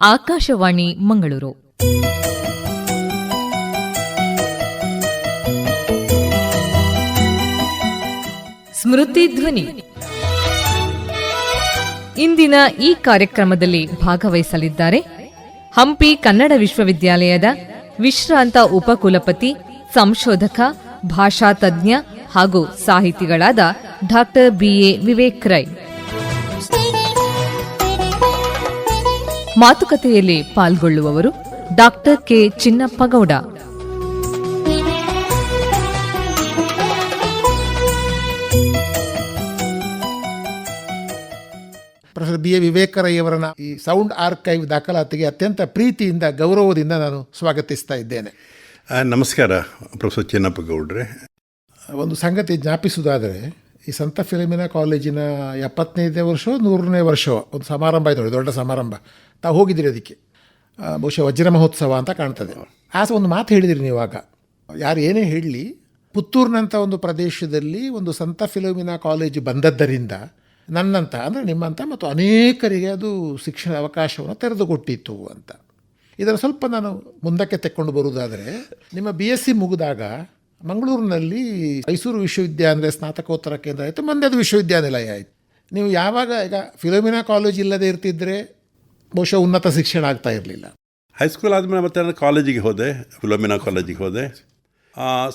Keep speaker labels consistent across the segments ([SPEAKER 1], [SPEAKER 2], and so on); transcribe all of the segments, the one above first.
[SPEAKER 1] ಆಕಾಶವಾಣಿ ಮಂಗಳೂರು. ಸ್ಮೃತಿ ಧ್ವನಿ. ಇಂದಿನ ಈ ಕಾರ್ಯಕ್ರಮದಲ್ಲಿ ಭಾಗವಹಿಸಲಿದ್ದಾರೆ ಹಂಪಿ ಕನ್ನಡ ವಿಶ್ವವಿದ್ಯಾಲಯದ ವಿಶ್ರಾಂತ ಉಪಕುಲಪತಿ, ಸಂಶೋಧಕ ಭಾಷಾ ತಜ್ಞ ಹಾಗೂ ಸಾಹಿತಿಗಳಾದ ಡಾಕ್ಟರ್ ಬಿಎ ವಿವೇಕ್ ರೈ. ಮಾತುಕತೆಯಲ್ಲಿ ಪಾಲ್ಗೊಳ್ಳುವವರು doctor K Chinnappagowda.
[SPEAKER 2] Professor B A ವಿವೇಕರಯ್ಯವರನ್ನ ಈ ಸೌಂಡ್ ಆರ್ಕೈವ್ ದಾಖಲಾತಿಗೆ ಅತ್ಯಂತ ಪ್ರೀತಿಯಿಂದ ಗೌರವದಿಂದ ನಾನು ಸ್ವಾಗತಿಸ್ತಾ ಇದ್ದೇನೆ.
[SPEAKER 3] ನಮಸ್ಕಾರ ಪ್ರೊಫೆಸರ್ ಚಿನ್ನಪ್ಪಗೌಡ್ರೆ.
[SPEAKER 2] ಒಂದು ಸಂಗತಿ ಜ್ಞಾಪಿಸುವುದಾದರೆ ಈ ಸಂತ ಫಿಲಮಿನ ಕಾಲೇಜಿನ ಎಪ್ಪತ್ತೈದನೇ ವರ್ಷ, ನೂರನೇ ವರ್ಷ, ಒಂದು ಸಮಾರಂಭ ಆಯ್ತು ನೋಡಿ, ದೊಡ್ಡ ಸಮಾರಂಭ. ತಾವು ಹೋಗಿದ್ದೀರಿ ಅದಕ್ಕೆ. ಬಹುಶಃ ವಜ್ರ ಮಹೋತ್ಸವ ಅಂತ ಕಾಣ್ತದೆ. ಆ ಸ- ಒಂದು ಮಾತು ಹೇಳಿದಿರಿ ನೀವು ಆಗ. ಯಾರು ಏನೇ ಹೇಳಲಿ, ಪುತ್ತೂರಿನಂಥ ಒಂದು ಪ್ರದೇಶದಲ್ಲಿ ಒಂದು ಸಂತ ಫಿಲೋಮಿನ ಕಾಲೇಜು ಬಂದದ್ದರಿಂದ ನನ್ನಂಥ ಅಂದರೆ ನಿಮ್ಮಂಥ ಮತ್ತು ಅನೇಕರಿಗೆ ಅದು ಶಿಕ್ಷಣ ಅವಕಾಶವನ್ನು ತೆರೆದುಕೊಟ್ಟಿತ್ತು ಅಂತ. ಇದನ್ನು ಸ್ವಲ್ಪ ನಾನು ಮುಂದಕ್ಕೆ ತೆಕ್ಕೊಂಡು ಬರುವುದಾದರೆ, ನಿಮ್ಮ ಬಿ ಎಸ್ ಸಿ ಮುಗಿದಾಗ ಮಂಗಳೂರಿನಲ್ಲಿ ಮೈಸೂರು ವಿಶ್ವವಿದ್ಯಾನಿಲಯ ಸ್ನಾತಕೋತ್ತರ ಕೇಂದ್ರ ಆಯಿತು ಮಂಡ್ಯದ ವಿಶ್ವವಿದ್ಯಾನಿಲಯ ಆಯಿತು. ನೀವು ಯಾವಾಗ, ಈಗ ಫಿಲೋಮಿನಾ ಕಾಲೇಜ್ ಇಲ್ಲದೆ ಇರ್ತಿದ್ರೆ ಬಹುಶಃ ಉನ್ನತ ಶಿಕ್ಷಣ ಆಗ್ತಾ ಇರಲಿಲ್ಲ.
[SPEAKER 3] ಹೈಸ್ಕೂಲ್ ಆದಮೇಲೆ ಮತ್ತೆ ನಾನು ಕಾಲೇಜಿಗೆ ಹೋದೆ, ಫಿಲೋಮಿನಾ ಕಾಲೇಜಿಗೆ ಹೋದೆ.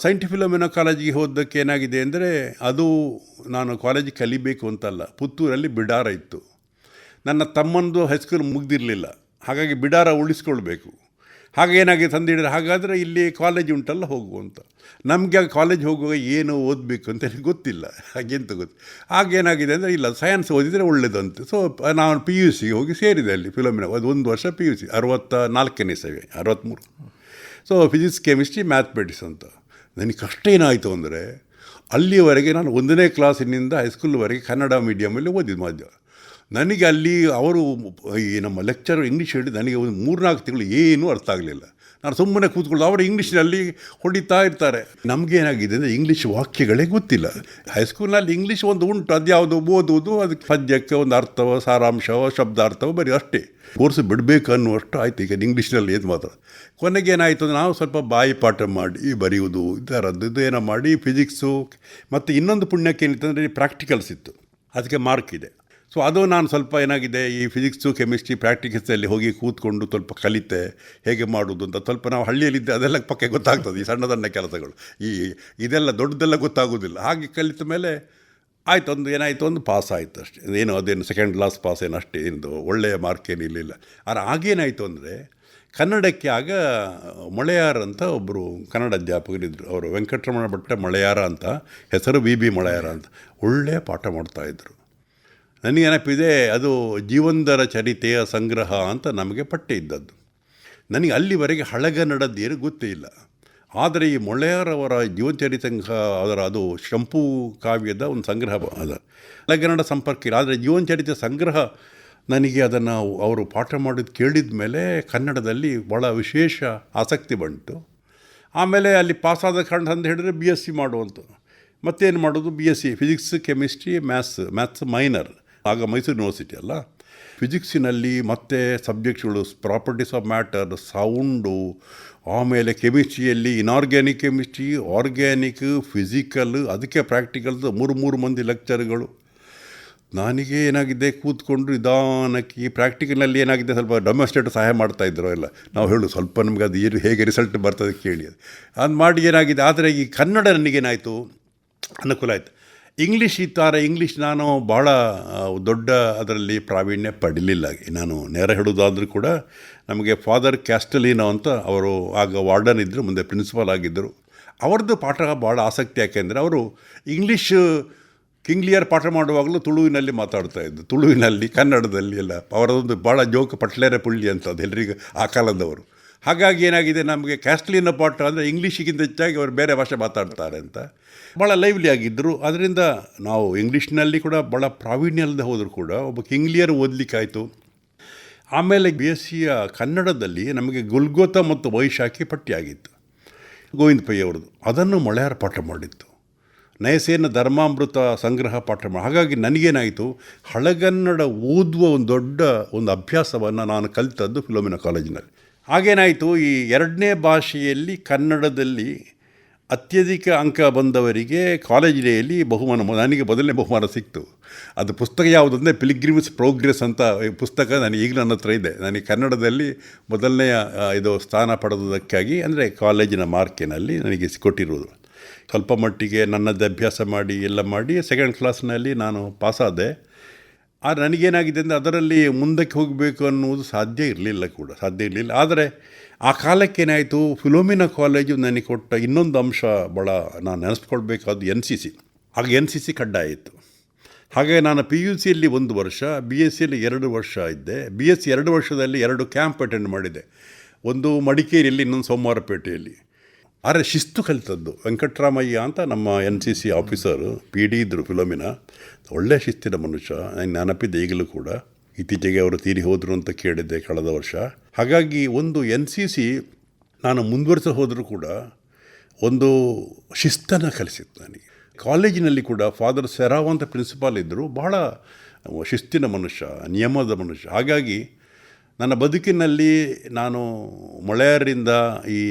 [SPEAKER 3] ಸೈಂಟಿ ಫಿಲೋಮಿನಾ ಕಾಲೇಜಿಗೆ ಹೋದಕ್ಕೆ ಏನಾಗಿದೆ ಅಂದರೆ, ಅದು ನಾನು ಕಾಲೇಜ್ ಕಲಿಬೇಕು ಅಂತಲ್ಲ, ಪುತ್ತೂರಲ್ಲಿ ಬಿಡಾರ ಇತ್ತು. ನನ್ನ ತಮ್ಮಂದು ಹೈಸ್ಕೂಲ್ ಮುಗ್ದಿರಲಿಲ್ಲ. ಹಾಗಾಗಿ ಬಿಡಾರ ಉಳಿಸ್ಕೊಳ್ಬೇಕು. ಹಾಗೆ ಏನಾಗಿದೆ ತಂದಿಡಿದ್ರೆ, ಹಾಗಾದರೆ ಇಲ್ಲಿ ಕಾಲೇಜ್ ಉಂಟಲ್ಲ ಹೋಗು ಅಂತ. ನಮಗೆ ಕಾಲೇಜ್ ಹೋಗುವಾಗ ಏನು ಓದಬೇಕು ಅಂತ ಗೊತ್ತಿಲ್ಲ. ಹಾಗೆಂತ ಗೊತ್ತು. ಆಗೇನಾಗಿದೆ ಅಂದರೆ, ಇಲ್ಲ ಸೈನ್ಸ್ ಓದಿದರೆ ಒಳ್ಳೇದಂತೆ. ಸೊ ನಾನು ಪಿ ಯು ಸಿಗೆ ಹೋಗಿ ಸೇರಿದೆ ಅಲ್ಲಿ ಫಿಲೋಮಿನ ಅದು ಒಂದು ವರ್ಷ ಪಿ ಯು ಸಿ ಅರವತ್ತ ನಾಲ್ಕನೇ ಸವೆ ಅರವತ್ತ್ಮೂರು ಸೊ ಫಿಸಿಕ್ಸ್ ಕೆಮಿಸ್ಟ್ರಿ ಮ್ಯಾಥಮೆಟಿಕ್ಸ್ ಅಂತ. ನನಗೆ ಕಷ್ಟ ಏನಾಯಿತು ಅಂದರೆ, ಅಲ್ಲಿವರೆಗೆ ನಾನು ಒಂದನೇ ಕ್ಲಾಸಿನಿಂದ ಹೈಸ್ಕೂಲ್ವರೆಗೆ ಕನ್ನಡ ಮೀಡಿಯಮಲ್ಲಿ ಓದಿದ್ದು ಮಾಧ್ಯ ನನಗೆ ಅಲ್ಲಿ ಅವರು, ಈ ನಮ್ಮ ಲೆಕ್ಚರ್ ಇಂಗ್ಲೀಷ್ ಹೇಳಿ ನನಗೆ ಒಂದು ಮೂರ್ನಾಲ್ಕು ತಿಂಗಳು ಏನೂ ಅರ್ಥ ಆಗಲಿಲ್ಲ. ನಾನು ಸುಮ್ಮನೆ ಕೂತ್ಕೊಳ್ಳೋದು. ಅವರು ಇಂಗ್ಲೀಷ್ನಲ್ಲಿ ಹೊಡಿತಾ ಇರ್ತಾರೆ. ನಮಗೇನಾಗಿದೆ ಅಂದರೆ ಇಂಗ್ಲೀಷ್ ವಾಕ್ಯಗಳೇ ಗೊತ್ತಿಲ್ಲ. ಹೈಸ್ಕೂಲ್ನಲ್ಲಿ ಇಂಗ್ಲೀಷ್ ಒಂದು ಉಂಟು. ಅದ್ಯಾವುದು ಓದುವುದು ಅದಕ್ಕೆ ಪದ್ಯಕ್ಕೆ ಒಂದು ಅರ್ಥವೋ, ಸಾರಾಂಶವೋ, ಶಬ್ದಾರ್ಥವೋ ಬರೀ ಅಷ್ಟೇ. ಕೋರ್ಸ್ ಬಿಡಬೇಕು ಅನ್ನುವಷ್ಟು ಆಯ್ತು. ಈಗ ಇಂಗ್ಲೀಷ್ನಲ್ಲಿ ಏನು ಮಾತ್ರ. ಕೊನೆಗೆ ಏನಾಯಿತು ಅಂದರೆ ನಾವು ಸ್ವಲ್ಪ ಬಾಯಿ ಪಾಠ ಮಾಡಿ, ಬರೆಯುವುದು, ಇದರದ್ದು, ಇದು ಏನೋ ಮಾಡಿ ಫಿಸಿಕ್ಸು ಮತ್ತು ಇನ್ನೊಂದು ಪುಣ್ಯಕ್ಕೆ ಏನಿತ್ತಂದರೆ ಪ್ರಾಕ್ಟಿಕಲ್ಸ್ ಇತ್ತು. ಅದಕ್ಕೆ ಮಾರ್ಕ್ ಇದೆ. ಸೊ ಅದು ನಾನು ಸ್ವಲ್ಪ ಏನಾಗಿದೆ, ಈ ಫಿಸಿಕ್ಸು ಕೆಮಿಸ್ಟ್ರಿ ಪ್ರಾಕ್ಟಿಕಲ್ಸಲ್ಲಿ ಹೋಗಿ ಕೂತ್ಕೊಂಡು ಸ್ವಲ್ಪ ಕಲಿತೆ, ಹೇಗೆ ಮಾಡೋದು ಅಂತ ಸ್ವಲ್ಪ ನಾವು ಹಳ್ಳಿಯಲ್ಲಿದ್ದೆ ಅದೆಲ್ಲ ಪಕ್ಕ ಗೊತ್ತಾಗ್ತದೆ, ಈ ಸಣ್ಣ ಸಣ್ಣ ಕೆಲಸಗಳು. ಈ ಇದೆಲ್ಲ ದೊಡ್ಡದೆಲ್ಲ ಗೊತ್ತಾಗೋದಿಲ್ಲ ಹಾಗೆ ಕಲಿತ ಮೇಲೆ ಆಯಿತು, ಒಂದು ಏನಾಯಿತು, ಒಂದು ಪಾಸ್ ಆಯಿತು ಅಷ್ಟೇ. ಏನು, ಅದೇನು ಸೆಕೆಂಡ್ ಕ್ಲಾಸ್ ಪಾಸ್ ಏನು ಅಷ್ಟೇ ಇದು ಒಳ್ಳೆಯ ಮಾರ್ಕ್ ಏನಿರಲಿಲ್ಲ ಆದರೆ ಆಗೇನಾಯಿತು ಅಂದರೆ, ಕನ್ನಡಕ್ಕೆ ಆಗ ಮೊಳೆಯಾರ ಅಂತ ಒಬ್ಬರು ಕನ್ನಡ ಅಧ್ಯಾಪಕರಿದ್ದರು ಅವರು ವೆಂಕಟರಮಣ ಭಟ್ಟ ಮಳೆಯಾರ ಅಂತ, ಹೆಸರು ಬಿ ಬಿ ಮಳೆಯಾರ ಅಂತ ಒಳ್ಳೆಯ ಪಾಠ ಮಾಡ್ತಾಯಿದ್ರು ನನಗೆ ನೆನಪಿದೆ, ಅದು ಜೀವಂದರ ಚರಿತೆಯ ಸಂಗ್ರಹ ಅಂತ ನಮಗೆ ಪಟ್ಟೆ ಇದ್ದದ್ದು. ನನಗೆ ಅಲ್ಲಿವರೆಗೆ ಹಳಗ ನಡೆದೇನು ಗೊತ್ತೇ ಇಲ್ಲ. ಆದರೆ ಈ ಮೊಳೆಯರವರ ಜೀವಚರಿತ ಸಂಗ್ರಹ ಅದರ ಅದು ಶಂಪು ಕಾವ್ಯದ ಒಂದು ಸಂಗ್ರಹ ಅದ. ಹಳಗನ್ನಡ ಸಂಪರ್ಕ ಇಲ್ಲ. ಆದರೆ ಜೀವನಚರಿತ ಸಂಗ್ರಹ ನನಗೆ ಅದನ್ನು ಅವರು ಪಾಠ ಮಾಡಿದ್ದು ಕೇಳಿದ ಮೇಲೆ ಕನ್ನಡದಲ್ಲಿ ಭಾಳ ವಿಶೇಷ ಆಸಕ್ತಿ ಬಂತು. ಆಮೇಲೆ ಅಲ್ಲಿ ಪಾಸಾದ ಕಾರಣ ಅಂತ ಹೇಳಿದ್ರೆ ಬಿ ಎಸ್ ಸಿ ಮಾಡುವಂಥ ಮತ್ತೇನು ಮಾಡೋದು? B S C physics chemistry maths maths minor ಆಗ ಮೈಸೂರು ಯೂನಿವರ್ಸಿಟಿ ಅಲ್ಲ? ಫಿಸಿಕ್ಸಿನಲ್ಲಿ ಮತ್ತೆ ಸಬ್ಜೆಕ್ಟ್ಗಳು ಪ್ರಾಪರ್ಟೀಸ್ ಆಫ್ ಮ್ಯಾಟರ್ ಸೌಂಡು ಆಮೇಲೆ ಕೆಮಿಸ್ಟ್ರಿಯಲ್ಲಿ ಇನಾರ್ಗ್ಯಾನಿಕ್ ಕೆಮಿಸ್ಟ್ರಿ ಆರ್ಗ್ಯಾನಿಕ್ ಫಿಸಿಕಲ್ ಅದಕ್ಕೆ ಪ್ರಾಕ್ಟಿಕಲ್ಸ್ ಮೂರು ಮೂರು ಮಂದಿ ಲೆಕ್ಚರ್ಗಳು ನನಗೆ ಏನಾಗಿದೆ? ಕೂತ್ಕೊಂಡು ನಿಧಾನಕ್ಕೆ ಈ ಪ್ರಾಕ್ಟಿಕಲ್ನಲ್ಲಿ ಏನಾಗಿದೆ? ಸ್ವಲ್ಪ ಡೊಮೆಸ್ಟೇಟ್ ಸಹಾಯ ಮಾಡ್ತಾಯಿದ್ರು ಎಲ್ಲ. ನಾವು ಹೇಳು ಸ್ವಲ್ಪ ನಮ್ಗೆ ಅದು ಏನು ಹೇಗೆ ರಿಸಲ್ಟ್ ಬರ್ತದೆ ಕೇಳಿ. ಅದು ಅದು ಮಾಡಿ ಏನಾಗಿದೆ? ಆದರೆ ಈ ಕನ್ನಡ ನನಗೇನಾಯಿತು? ಅನುಕೂಲ ಆಯಿತು. ಇಂಗ್ಲೀಷ್ ಥರ ಇಂಗ್ಲೀಷ್ ನಾನು ಭಾಳ ದೊಡ್ಡ ಅದರಲ್ಲಿ ಪ್ರಾವೀಣ್ಯ ಪಡೀಲಿಲ್ಲ. ನಾನು ನೇರ ಹೇಳೋದಾದರೂ ಕೂಡ ನಮಗೆ ಫಾದರ್ ಕ್ಯಾಸ್ಟಲಿನೋ ಅಂತ ಅವರು ಆಗ ವಾರ್ಡನ್ ಇದ್ದರು ಮುಂದೆ ಪ್ರಿನ್ಸಿಪಾಲ್ ಆಗಿದ್ದರು. ಅವ್ರದ್ದು ಪಾಠ ಭಾಳ ಆಸಕ್ತಿ, ಯಾಕೆಂದರೆ ಅವರು ಇಂಗ್ಲೀಷ್ ಕಿಂಗ್ಲಿಯರ್ ಪಾಠ ಮಾಡುವಾಗಲೂ ತುಳುವಿನಲ್ಲಿ ಮಾತಾಡ್ತಾ ಇದ್ದು ತುಳುವಿನಲ್ಲಿ, ಕನ್ನಡದಲ್ಲಿ ಎಲ್ಲ. ಅವರದೊಂದು ಭಾಳ ಜೋಕ್ ಪಟ್ಲೇರ ಪುಳ್ಳಿ ಅಂತ ಎಲ್ರಿಗೂ ಆ ಕಾಲದವರು. ಹಾಗಾಗಿ ಏನಾಗಿದೆ? ನಮಗೆ ಕ್ಯಾಸ್ಟ್ಲಿನ ಪಾಟ್ ಅಂದರೆ ಇಂಗ್ಲೀಷಿಗಿಂತ ಹೆಚ್ಚಾಗಿ ಅವರು ಬೇರೆ ಭಾಷೆ ಮಾತಾಡ್ತಾರೆ ಅಂತ. ಭಾಳ ಲೈವ್ಲಿ ಆಗಿದ್ದರು ಅದರಿಂದ ನಾವು ಇಂಗ್ಲೀಷ್ನಲ್ಲಿ ಕೂಡ ಭಾಳ ಪ್ರಾವೀಣ್ಯ ಅಲ್ಲದೆ ಹೋದರೂ ಕೂಡ ಒಬ್ಬ ಕಿಂಗ್ಲಿಯರ್ ಓದಲಿಕ್ಕಾಯಿತು. ಆಮೇಲೆ ಬಿ ಎಸ್ ಸಿಯ ಕನ್ನಡದಲ್ಲಿ ನಮಗೆ ಗುಲ್ಗೋತ ಮತ್ತು ವೈಶಾಖಿ ಪಟ್ಟಿಯಾಗಿತ್ತು. ಗೋವಿಂದ ಪೈ ಅವ್ರದ್ದು. ಅದನ್ನು ಮಳೆಯಾರ ಪಾಠ ಮಾಡಿತ್ತು. ನಯಸೇನ ಧರ್ಮಾಮೃತ ಸಂಗ್ರಹ ಪಾಠ ಮಾಡಿ ಹಾಗಾಗಿ ನನಗೇನಾಯಿತು? ಹಳಗನ್ನಡ ಓದುವ ಒಂದು ದೊಡ್ಡ ಒಂದು ಅಭ್ಯಾಸವನ್ನು ನಾನು ಕಲಿತದ್ದು ಫಿಲೋಮಿನ ಕಾಲೇಜಿನಲ್ಲಿ ಹಾಗೇನಾಯಿತು? ಈ ಎರಡನೇ ಭಾಷೆಯಲ್ಲಿ ಕನ್ನಡದಲ್ಲಿ ಅತ್ಯಧಿಕ ಅಂಕ ಬಂದವರಿಗೆ ಕಾಲೇಜ್ ಡೇಯಲ್ಲಿ ಬಹುಮಾನ, ನನಗೆ ಮೊದಲನೇ ಬಹುಮಾನ ಸಿಕ್ತು. ಅದು ಪುಸ್ತಕ ಯಾವುದು ಅಂದರೆ ಪಿಲಿಗ್ರಿಮ್ಸ್ ಪ್ರೋಗ್ರೆಸ್ ಅಂತ ಪುಸ್ತಕ ನನಗೆ ಈಗಲೂ ನನ್ನ ಹತ್ರ ಇದೆ. ನನಗೆ ಕನ್ನಡದಲ್ಲಿ ಮೊದಲನೆಯ ಇದು ಸ್ಥಾನ ಪಡೆದುದಕ್ಕಾಗಿ ಅಂದರೆ ಕಾಲೇಜಿನ ಮಾರ್ಕಿನಲ್ಲಿ ನನಗೆ ಕೊಟ್ಟಿರುವುದು. ಸ್ವಲ್ಪ ಮಟ್ಟಿಗೆ ನನ್ನದ್ದು ಅಭ್ಯಾಸ ಮಾಡಿ, ಎಲ್ಲ ಮಾಡಿ ಸೆಕೆಂಡ್ ಕ್ಲಾಸ್ನಲ್ಲಿ ನಾನು ಪಾಸಾದೆ ಆದರೆ ನನಗೇನಾಗಿದೆ ಅಂದರೆ ಅದರಲ್ಲಿ ಮುಂದಕ್ಕೆ ಹೋಗಬೇಕು ಅನ್ನುವುದು ಸಾಧ್ಯ ಇರಲಿಲ್ಲ ಕೂಡ, ಸಾಧ್ಯ ಇರಲಿಲ್ಲ. ಆದರೆ ಆ ಕಾಲಕ್ಕೇನಾಯಿತು ಫಿಲೋಮಿನಾ ಕಾಲೇಜು ನನಗೆ ಕೊಟ್ಟ ಇನ್ನೊಂದು ಅಂಶ ಭಾಳ ನಾನು ನೆನೆಸ್ಕೊಳ್ಬೇಕಾದ್ದು ಎನ್ ಸಿ ಸಿ. ಆಗ ಎನ್ ಸಿ ಸಿ ಕಡ್ಡಾಯ ಇತ್ತು. ಹಾಗೆ ನಾನು ಪಿ ಯು ಸಿಯಲ್ಲಿ ಒಂದು ವರ್ಷ, ಬಿ ಎಸ್ ಸಿಯಲ್ಲಿ ಎರಡು ವರ್ಷ ಇದ್ದೆ. ಬಿ ಎಸ್ ಸಿ ಎರಡು ವರ್ಷದಲ್ಲಿ ಎರಡು ಕ್ಯಾಂಪ್ ಅಟೆಂಡ್ ಮಾಡಿದೆ. ಒಂದು ಮಡಿಕೇರಿಯಲ್ಲಿ, ಇನ್ನೊಂದು ಸೋಮವಾರಪೇಟೆಯಲ್ಲಿ. ಆದರೆ ಶಿಸ್ತು ಕಲಿತದ್ದು. ವೆಂಕಟರಾಮಯ್ಯ ಅಂತ ನಮ್ಮ N C C officer P D ಇದ್ದರು ಫಿಲೋಮಿನ. ಒಳ್ಳೆಯ ಶಿಸ್ತಿನ ಮನುಷ್ಯ. ನನಗೆ ನೆನಪಿದೆ ಈಗಲೂ ಕೂಡ. ಇತ್ತೀಚೆಗೆ ಅವರು ತೀರಿ ಹೋದರು ಅಂತ ಕೇಳಿದ್ದೆ ಕಳೆದ ವರ್ಷ. ಹಾಗಾಗಿ ಒಂದು ಎನ್ ಸಿ ಸಿ ನಾನು ಮುಂದುವರಿಸ ಹೋದರೂ ಕೂಡ ಒಂದು ಶಿಸ್ತನ್ನು ಕಲಿಸಿತ್ತು ನನಗೆ. ಕಾಲೇಜಿನಲ್ಲಿ ಕೂಡ ಫಾದರ್ ಸೆರಾವ್ ಅಂತ ಪ್ರಿನ್ಸಿಪಾಲ್ ಇದ್ದರು ಬಹಳ ಶಿಸ್ತಿನ ಮನುಷ್ಯ, ನಿಯಮದ ಮನುಷ್ಯ. ಹಾಗಾಗಿ ನನ್ನ ಬದುಕಿನಲ್ಲಿ ನಾನು ಮೊಳೆಯರಿಂದ ಈ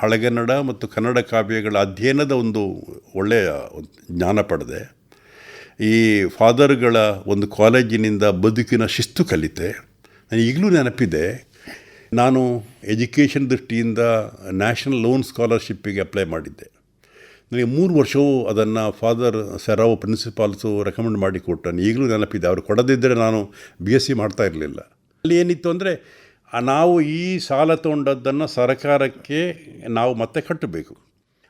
[SPEAKER 3] ಹಳೆಗನ್ನಡ ಮತ್ತು ಕನ್ನಡ ಕಾವ್ಯಗಳ ಅಧ್ಯಯನದ ಒಂದು ಒಳ್ಳೆಯ ಜ್ಞಾನ ಪಡೆದೆ. ಈ ಫಾದರ್ಗಳ ಒಂದು ಕಾಲೇಜಿನಿಂದ ಬದುಕಿನ ಶಿಸ್ತು ಕಲಿತೆ. ನನಗೆ ಈಗಲೂ ನೆನಪಿದೆ. ನಾನು ಎಜುಕೇಷನ್ ದೃಷ್ಟಿಯಿಂದ ನ್ಯಾಷನಲ್ ಲೋನ್ ಸ್ಕಾಲರ್ಶಿಪ್ಪಿಗೆ ಅಪ್ಲೈ ಮಾಡಿದ್ದೆ. ನನಗೆ ಮೂರು ವರ್ಷವೂ ಅದನ್ನು ಫಾದರ್ ಸೆರಾವ್ ಪ್ರಿನ್ಸಿಪಾಲ್ಸು ರೆಕಮೆಂಡ್ ಮಾಡಿ ನಾನು ಈಗಲೂ ನೆನಪಿದೆ. ಅವರು ಕೊಡದಿದ್ದರೆ ನಾನು ಬಿ ಎಸ್ ಸಿ ಮಾಡ್ತಾ ಇರಲಿಲ್ಲ. ಅಲ್ಲಿ ಏನಿತ್ತು ಅಂದರೆ ನಾವು ಈ ಸಾಲ ತೊಗೊಂಡದ್ದನ್ನು ಸರ್ಕಾರಕ್ಕೆ ನಾವು ಮತ್ತೆ ಕಟ್ಟಬೇಕು.